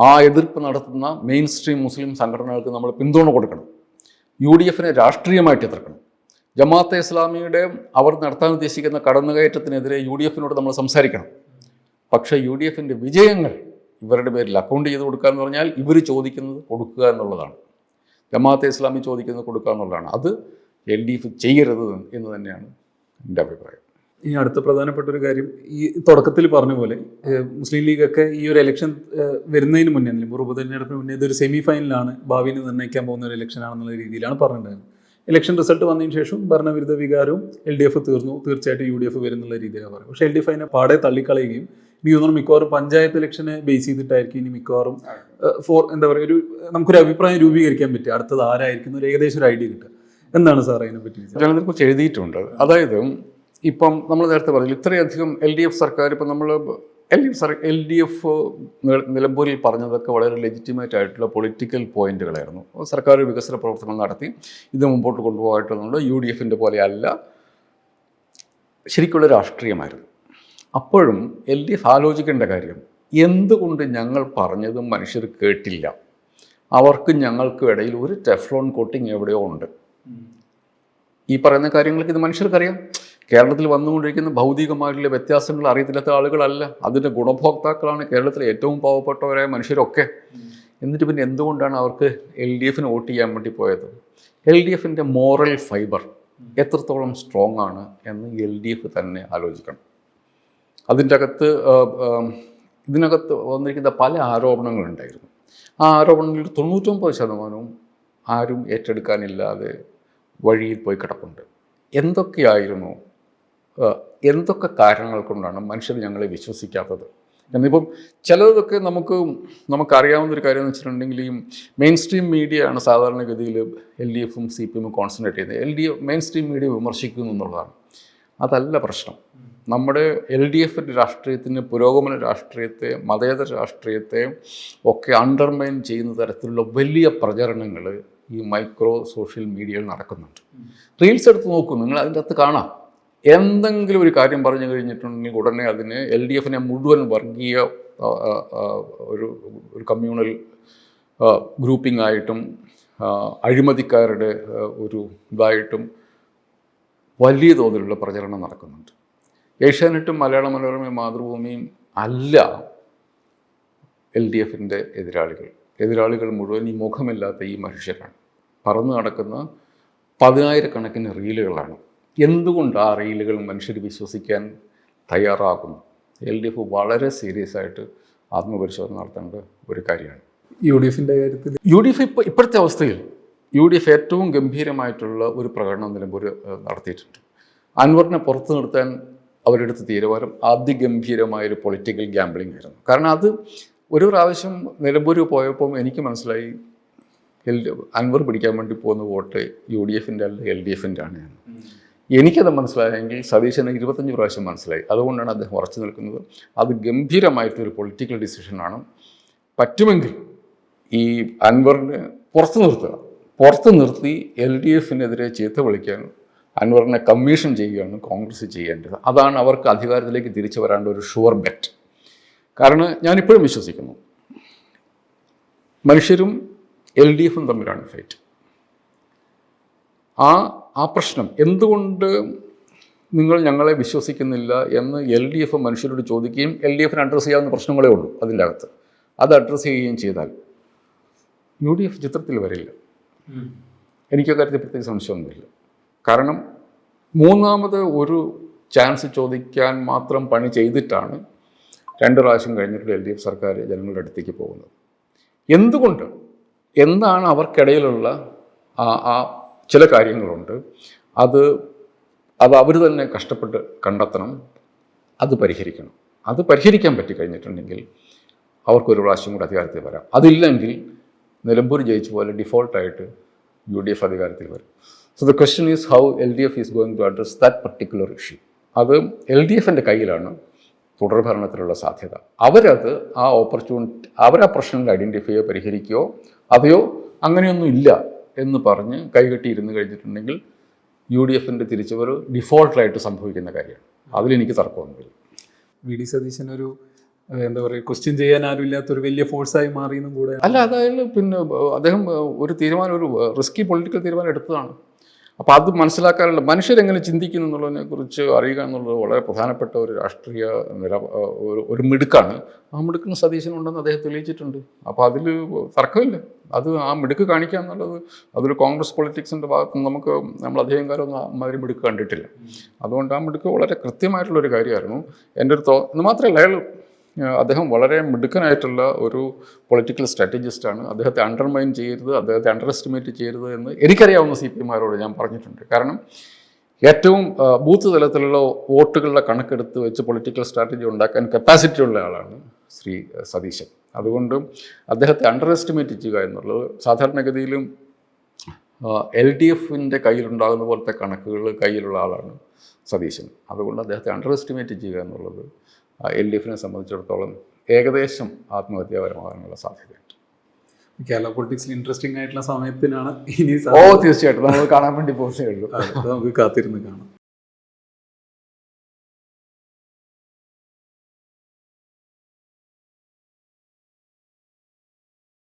Speaker 2: ആ എതിർപ്പ് നടത്തുന്ന മെയിൻ സ്ട്രീം മുസ്ലിം സംഘടനകൾക്ക് നമ്മൾ പിന്തുണ കൊടുക്കണം. യു ഡി എഫിനെ രാഷ്ട്രീയമായിട്ട് എതിർക്കണം. ജമാഅത്തെ ഇസ്ലാമിയുടെ അവർ നടത്താൻ ഉദ്ദേശിക്കുന്ന കടന്നുകയറ്റത്തിനെതിരെ യു ഡി എഫിനോട് നമ്മൾ സംസാരിക്കണം. പക്ഷേ യു ഡി എഫിന്റെ വിജയങ്ങൾ ഇവരുടെ പേരിൽ അക്കൗണ്ട് ചെയ്ത് കൊടുക്കുക എന്ന് പറഞ്ഞാൽ ഇവർ ചോദിക്കുന്നത് കൊടുക്കുക എന്നുള്ളതാണ്. ജമാഅത്തെ ഇസ്ലാമി ചോദിക്കുന്നത് കൊടുക്കുക എന്നുള്ളതാണ്. അത് എൽ ഡി എഫ് ചെയ്യരുത് എന്ന് തന്നെയാണ് എന്റെ അഭിപ്രായം.
Speaker 1: ഇനി അടുത്ത പ്രധാനപ്പെട്ട ഒരു കാര്യം ഈ തുടക്കത്തിൽ പറഞ്ഞ പോലെ മുസ്ലിം ലീഗൊക്കെ ഈ ഒരു എലക്ഷൻ വരുന്നതിന് മുന്നേ നിലമ്പൂർ ഉപതെരഞ്ഞെടുപ്പിന് മുന്നേ ഇതൊരു സെമി ഫൈനലാണ് ഭാവിയിൽ നിർണയിക്കാൻ പോകുന്ന ഒരു എലക്ഷനാണെന്നുള്ള രീതിയിലാണ് പറഞ്ഞിട്ടുണ്ടായിരുന്നത്. ഇലക്ഷൻ റിസൾട്ട് വന്നതിന് ശേഷം ഭരണവിരുദ്ധ വികാരവും എൽ ഡി എഫ് തീർന്നു. തീർച്ചയായിട്ടും യു ഡി എഫ് വരുന്നുള്ള രീതിയിലാണ് പറയുന്നത് പക്ഷേ എൽ ഡി എഫ് അതിനെ പാടെ തള്ളിക്കളയുകയും എനിക്ക് തോന്നുന്നു മിക്കവാറും പഞ്ചായത്ത് ഇലക്ഷനെ ബേസ് ചെയ്തിട്ടായിരിക്കും ഇനി മിക്കവാറും ഫോർ എന്താ പറയുക ഒരു നമുക്കൊരു അഭിപ്രായം രൂപീകരിക്കാൻ പറ്റുക. അടുത്തത് ആരായിരിക്കും ഒരു ഏകദേശം ഒരു ഐഡിയ കിട്ടുക. എന്താണ് സാർ അതിനെ പറ്റി വിചാരം?
Speaker 2: ജനത്തെക്കുറിച്ച് എഴുതിയിട്ടുണ്ട്. അതായത് ഇപ്പം നമ്മൾ നേരത്തെ പറഞ്ഞു ഇത്രയധികം എൽ ഡി എഫ് സർക്കാർ ഇപ്പം നമ്മൾ L D F sir L D F നിലമ്പൂരിൽ പറഞ്ഞതൊക്കെ വളരെ ലെജിറ്റിമേറ്റ് ആയിട്ടുള്ള പൊളിറ്റിക്കൽ പോയിന്റുകളായിരുന്നു സർക്കാർ വികസന പ്രവർത്തനങ്ങൾ നടത്തി. ഇത് മുമ്പോട്ട് കൊണ്ടുപോകായിട്ടുള്ളത് യു ഡി എഫിന്റെ പോലെ അല്ല ശരിക്കുള്ള രാഷ്ട്രീയമായിരുന്നു. അപ്പോഴും എൽ ഡി എഫ് ആലോചിക്കേണ്ട കാര്യം എന്തുകൊണ്ട് ഞങ്ങൾ പറഞ്ഞതും മനുഷ്യർ കേട്ടില്ല? അവർക്കും ഞങ്ങൾക്കും ഇടയിൽ ഒരു ടെഫ്ലോൺ കോട്ടിങ് എവിടെയോ ഉണ്ട്. ഈ പറയുന്ന കാര്യങ്ങൾക്ക് ഇത് മനുഷ്യർക്കറിയാം. കേരളത്തിൽ വന്നുകൊണ്ടിരിക്കുന്ന ഭൗതികമായിട്ടുള്ള വ്യത്യാസങ്ങൾ അറിയത്തില്ലാത്ത ആളുകളല്ല. അതിന്റെ ഗുണഭോക്താക്കളാണ് കേരളത്തിലെ ഏറ്റവും പാവപ്പെട്ടവരായ മനുഷ്യരൊക്കെ. എന്നിട്ട് പിന്നെ എന്തുകൊണ്ടാണ് അവർക്ക് എൽ ഡി എഫിന് വോട്ട് ചെയ്യാൻ വേണ്ടി പോയത്? എൽ ഡി എഫിന്റെ മോറൽ ഫൈബർ എത്രത്തോളം സ്ട്രോങ് ആണ് എന്ന് എൽ ഡി എഫ് തന്നെ ആലോചിക്കണം. അതിന്റെ അകത്ത് ഇതിനകത്ത് വന്നിരിക്കുന്ന പല ആരോപണങ്ങളുണ്ടായിരുന്നു ആ ആരോപണങ്ങളിൽ തൊണ്ണൂറ്റൊമ്പത് ശതമാനവും ആരും ഏറ്റെടുക്കാനില്ലാതെ വഴിയിൽ പോയി കിടപ്പുണ്ട്. എന്തൊക്കെയായിരുന്നു എന്തൊക്കെ കാരണങ്ങൾ കൊണ്ടാണ് മനുഷ്യർ ഞങ്ങളെ വിശ്വസിക്കാത്തത്? എന്നിപ്പം ചിലതൊക്കെ നമുക്ക് നമുക്കറിയാവുന്ന ഒരു കാര്യം എന്ന് വെച്ചിട്ടുണ്ടെങ്കിൽ ഈ മെയിൻ സ്ട്രീം മീഡിയ ആണ് സാധാരണഗതിയിൽ എൽ ഡി എഫും സി പി എമ്മും കോൺസെൻട്രേറ്റ് ചെയ്യുന്നത്. L D F main stream media വിമർശിക്കുന്നു എന്നുള്ളതാണ്. അതല്ല പ്രശ്നം. നമ്മുടെ എൽ ഡി എഫിന്റെ രാഷ്ട്രീയത്തിന് പുരോഗമന രാഷ്ട്രീയത്തെ മതേതര രാഷ്ട്രീയത്തെ ഒക്കെ അണ്ടർമൈൻ ചെയ്യുന്ന തരത്തിലുള്ള വലിയ പ്രചരണങ്ങൾ ഈ മൈക്രോ സോഷ്യൽ മീഡിയയിൽ നടക്കുന്നുണ്ട്. റീൽസ് എടുത്ത് നോക്കൂ. നിങ്ങൾ അതിന്റെ അകത്ത് കാണാം. എന്തെങ്കിലും ഒരു കാര്യം പറഞ്ഞു കഴിഞ്ഞിട്ടുണ്ടെങ്കിൽ ഉടനെ അതിന് എൽ ഡി എഫിനെ മുഴുവൻ വർഗീയ ഒരു ഒരു കമ്മ്യൂണൽ ഗ്രൂപ്പിംഗ് ആയിട്ടും അഴിമതിക്കാരുടെ ഒരു ഇതായിട്ടും വലിയ തോതിലുള്ള പ്രചരണം നടക്കുന്നുണ്ട്. ഏഷ്യാനെറ്റും മലയാള മനോരമയും മാതൃഭൂമിയും അല്ല എൽ ഡി എഫിന്റെ എതിരാളികൾ. എതിരാളികൾ മുഴുവൻ ഈ മുഖമില്ലാത്ത ഈ മനുഷ്യരാണ്. പറന്നു നടക്കുന്ന പതിനായിരക്കണക്കിന് റീലുകളാണ്. എന്തുകൊണ്ട് ആ റീലുകൾ മനുഷ്യർ വിശ്വസിക്കാൻ തയ്യാറാകുന്നു? എൽ ഡി എഫ് വളരെ സീരിയസ് ആയിട്ട് ആത്മപരിശോധന നടത്തേണ്ട ഒരു കാര്യമാണ്.
Speaker 1: യു ഡി എഫിന്റെ കാര്യത്തിൽ?
Speaker 2: യു ഡി എഫ് ഇപ്പോൾ ഇപ്പോഴത്തെ അവസ്ഥയിൽ യു ഡി എഫ് ഏറ്റവും ഗംഭീരമായിട്ടുള്ള ഒരു പ്രകടനം നിലമ്പൂർ നടത്തിയിട്ടുണ്ട്. അൻവറിനെ പുറത്തു നിർത്താൻ അവരെടുത്ത തീരുമാനം അതിഗംഭീരമായൊരു പൊളിറ്റിക്കൽ ഗ്യാമ്പിളിംഗ് ആയിരുന്നു. കാരണം അത് ഒരു പ്രാവശ്യം നിലമ്പൂർ പോയപ്പം എനിക്ക് മനസ്സിലായി എൽ അൻവർ പിടിക്കാൻ വേണ്ടി പോകുന്ന വോട്ട് യു ഡി എഫിന്റെ അല്ല എൽ ഡി എഫിന്റെ ആണ്. എനിക്കത് മനസ്സിലായെങ്കിൽ സതീശന് ഇരുപത്തഞ്ച് പ്രാവശ്യം മനസ്സിലായി. അതുകൊണ്ടാണ് അദ്ദേഹം ഉറച്ചു നിൽക്കുന്നത്. അത് ഗംഭീരമായിട്ടൊരു പൊളിറ്റിക്കൽ ഡിസിഷനാണ് പറ്റുമെങ്കിൽ ഈ അൻവറിനെ പുറത്തു നിർത്തുക. പുറത്ത് നിർത്തി എൽ ഡി എഫിനെതിരെ ചീത്ത വിളിക്കാൻ അൻവറിനെ കമ്മീഷൻ ചെയ്യുകയാണ് കോൺഗ്രസ് ചെയ്യേണ്ടത്. അതാണ് അവർക്ക് അധികാരത്തിലേക്ക് തിരിച്ചു വരാനുള്ള ഒരു ഷുവർ ബെറ്റ് കാരണം ഞാനിപ്പോഴും വിശ്വസിക്കുന്നു. മനുഷ്യരും എൽ ഡി എഫും തമ്മിലാണ് ഫൈറ്റ് ആ ആ പ്രശ്നം. എന്തുകൊണ്ട് നിങ്ങൾ ഞങ്ങളെ വിശ്വസിക്കുന്നില്ല എന്ന് എൽ ഡി എഫ് മനുഷ്യരോട് ചോദിക്കുകയും എൽ ഡി എഫിന് അഡ്രസ്സ് ചെയ്യാവുന്ന പ്രശ്നങ്ങളേ ഉള്ളൂ അതിന്റെ അകത്ത് അത് അഡ്രസ്സ് ചെയ്യുകയും ചെയ്താൽ യു ഡി എഫ് ചിത്രത്തിൽ വരില്ല. എനിക്ക് കാര്യത്തിൽ പ്രത്യേക സംശയമൊന്നുമില്ല. കാരണം മൂന്നാമത് ഒരു ചാൻസ് ചോദിക്കാൻ മാത്രം പണി ചെയ്തിട്ടാണ് രണ്ട് പ്രാവശ്യം കഴിഞ്ഞിട്ട് എൽ ഡി എഫ് സർക്കാർ ജനങ്ങളുടെ അടുത്തേക്ക് പോകുന്നത്. എന്തുകൊണ്ട്? എന്താണ് അവർക്കിടയിലുള്ള ആ ആ ചില കാര്യങ്ങളുണ്ട്. അത് അത് അവർ തന്നെ കഷ്ടപ്പെട്ട് കണ്ടെത്തണം. അത് പരിഹരിക്കണം. അത് പരിഹരിക്കാൻ പറ്റി കഴിഞ്ഞിട്ടുണ്ടെങ്കിൽ അവർക്കൊരു പ്രാവശ്യം കൂടി അധികാരത്തിൽ വരാം. അതില്ലെങ്കിൽ നിലമ്പൂർ ജയിച്ച പോലെ ഡിഫോൾട്ടായിട്ട് യു ഡി എഫ് അധികാരത്തിൽ വരും. So the question is how L D F is going to address that particular issue അത് എൽ ഡി എഫിന്റെ കയ്യിലാണ് തുടർഭരണത്തിലുള്ള സാധ്യത. അവരത് ആ ഓപ്പർച്യൂണിറ്റി അവരാ പ്രശ്നങ്ങൾ ഐഡന്റിഫൈയോ പരിഹരിക്കുകയോ അതെയോ അങ്ങനെയൊന്നും ഇല്ല. എന്ന് പറഞ്ഞ് കൈകെട്ടി ഇരുന്ന് കഴിഞ്ഞിട്ടുണ്ടെങ്കിൽ യു ഡി എഫിന്റെ തിരിച്ചുവരവ് ഡിഫോൾട്ടായിട്ട് സംഭവിക്കുന്ന കാര്യമാണ്. അതിലെനിക്ക് തർക്കമൊന്നുമില്ല.
Speaker 1: വി ഡി സതീശൻ ഒരു എന്താ പറയുക ക്വസ്റ്റ്യൻ ചെയ്യാൻ ആരും ഒരു വലിയ ഫോഴ്സായി മാറിയെന്നും കൂടെ
Speaker 2: അല്ല അതായത് പിന്നെ അദ്ദേഹം ഒരു തീരുമാനം ഒരു റിസ്കി പൊളിറ്റിക്കൽ തീരുമാനം എടുത്തതാണ്. അപ്പോൾ അത് മനസ്സിലാക്കാനുള്ള മനുഷ്യരെങ്ങനെ ചിന്തിക്കുന്നു എന്നുള്ളതിനെ കുറിച്ച് അറിയുക എന്നുള്ളത് വളരെ പ്രധാനപ്പെട്ട ഒരു രാഷ്ട്രീയ നില ഒരു ഒരു മിടുക്കാണ്. ആ മിടുക്കിന് സതീശനുണ്ടെന്ന് അദ്ദേഹം തെളിയിച്ചിട്ടുണ്ട്. അപ്പോൾ അതിൽ തർക്കമില്ല. അത് ആ മിടുക്ക് കാണിക്കുക എന്നുള്ളത് അതൊരു കോൺഗ്രസ് പൊളിറ്റിക്സിന്റെ ഭാഗത്ത് നിന്ന് നമുക്ക് നമ്മൾ അധികം കാലം ഒന്നും അമ്മാതിരി മിടുക്ക് കണ്ടിട്ടില്ല. അതുകൊണ്ട് ആ മിടുക്ക് വളരെ കൃത്യമായിട്ടുള്ളൊരു കാര്യമായിരുന്നു. എന്റെ ഒരു തോ എന്ന് മാത്രമല്ല അയാൾ അദ്ദേഹം വളരെ മിടുക്കനായിട്ടുള്ള ഒരു പൊളിറ്റിക്കൽ സ്ട്രാറ്റജിസ്റ്റാണ് അദ്ദേഹത്തെ അണ്ടർമൈൻ ചെയ്യരുത് അദ്ദേഹത്തെ അണ്ടർ എസ്റ്റിമേറ്റ് ചെയ്യരുത് എന്ന് എനിക്കറിയാവുന്ന സി പി എമാരോട് ഞാൻ പറഞ്ഞിട്ടുണ്ട്. കാരണം ഏറ്റവും ബൂത്ത് തലത്തിലുള്ള വോട്ടുകളുടെ കണക്കെടുത്ത് വെച്ച് പൊളിറ്റിക്കൽ സ്ട്രാറ്റജി ഉണ്ടാക്കാൻ കപ്പാസിറ്റി ഉള്ള ആളാണ് ശ്രീ സതീശൻ. അതുകൊണ്ട് അദ്ദേഹത്തെ അണ്ടർ എസ്റ്റിമേറ്റ് ചെയ്യുക എന്നുള്ളത് സാധാരണഗതിയിലും എൽ ഡി എഫിന്റെ കയ്യിലുണ്ടാകുന്ന പോലത്തെ കണക്കുകൾ കയ്യിലുള്ള ആളാണ് സതീശൻ. അതുകൊണ്ട് അദ്ദേഹത്തെ അണ്ടർ എസ്റ്റിമേറ്റ് ചെയ്യുക എന്നുള്ളത് എൽ ഡി എഫിനെ സംബന്ധിച്ചിടത്തോളം ഏകദേശം ആത്മഹത്യാപരമാകാനുള്ള സാധ്യതയുണ്ട്.
Speaker 1: കേരള പൊളിറ്റിക്സിൽ ഇൻട്രസ്റ്റിംഗ് ആയിട്ടുള്ള സമയത്തിനാണ് ഇനി
Speaker 2: ഓ തീർച്ചയായിട്ടും. നമുക്ക് കാണാൻ വേണ്ടി പോകുന്നേ ഉള്ളൂ.
Speaker 1: നമുക്ക് കാത്തിരുന്ന് കാണാം.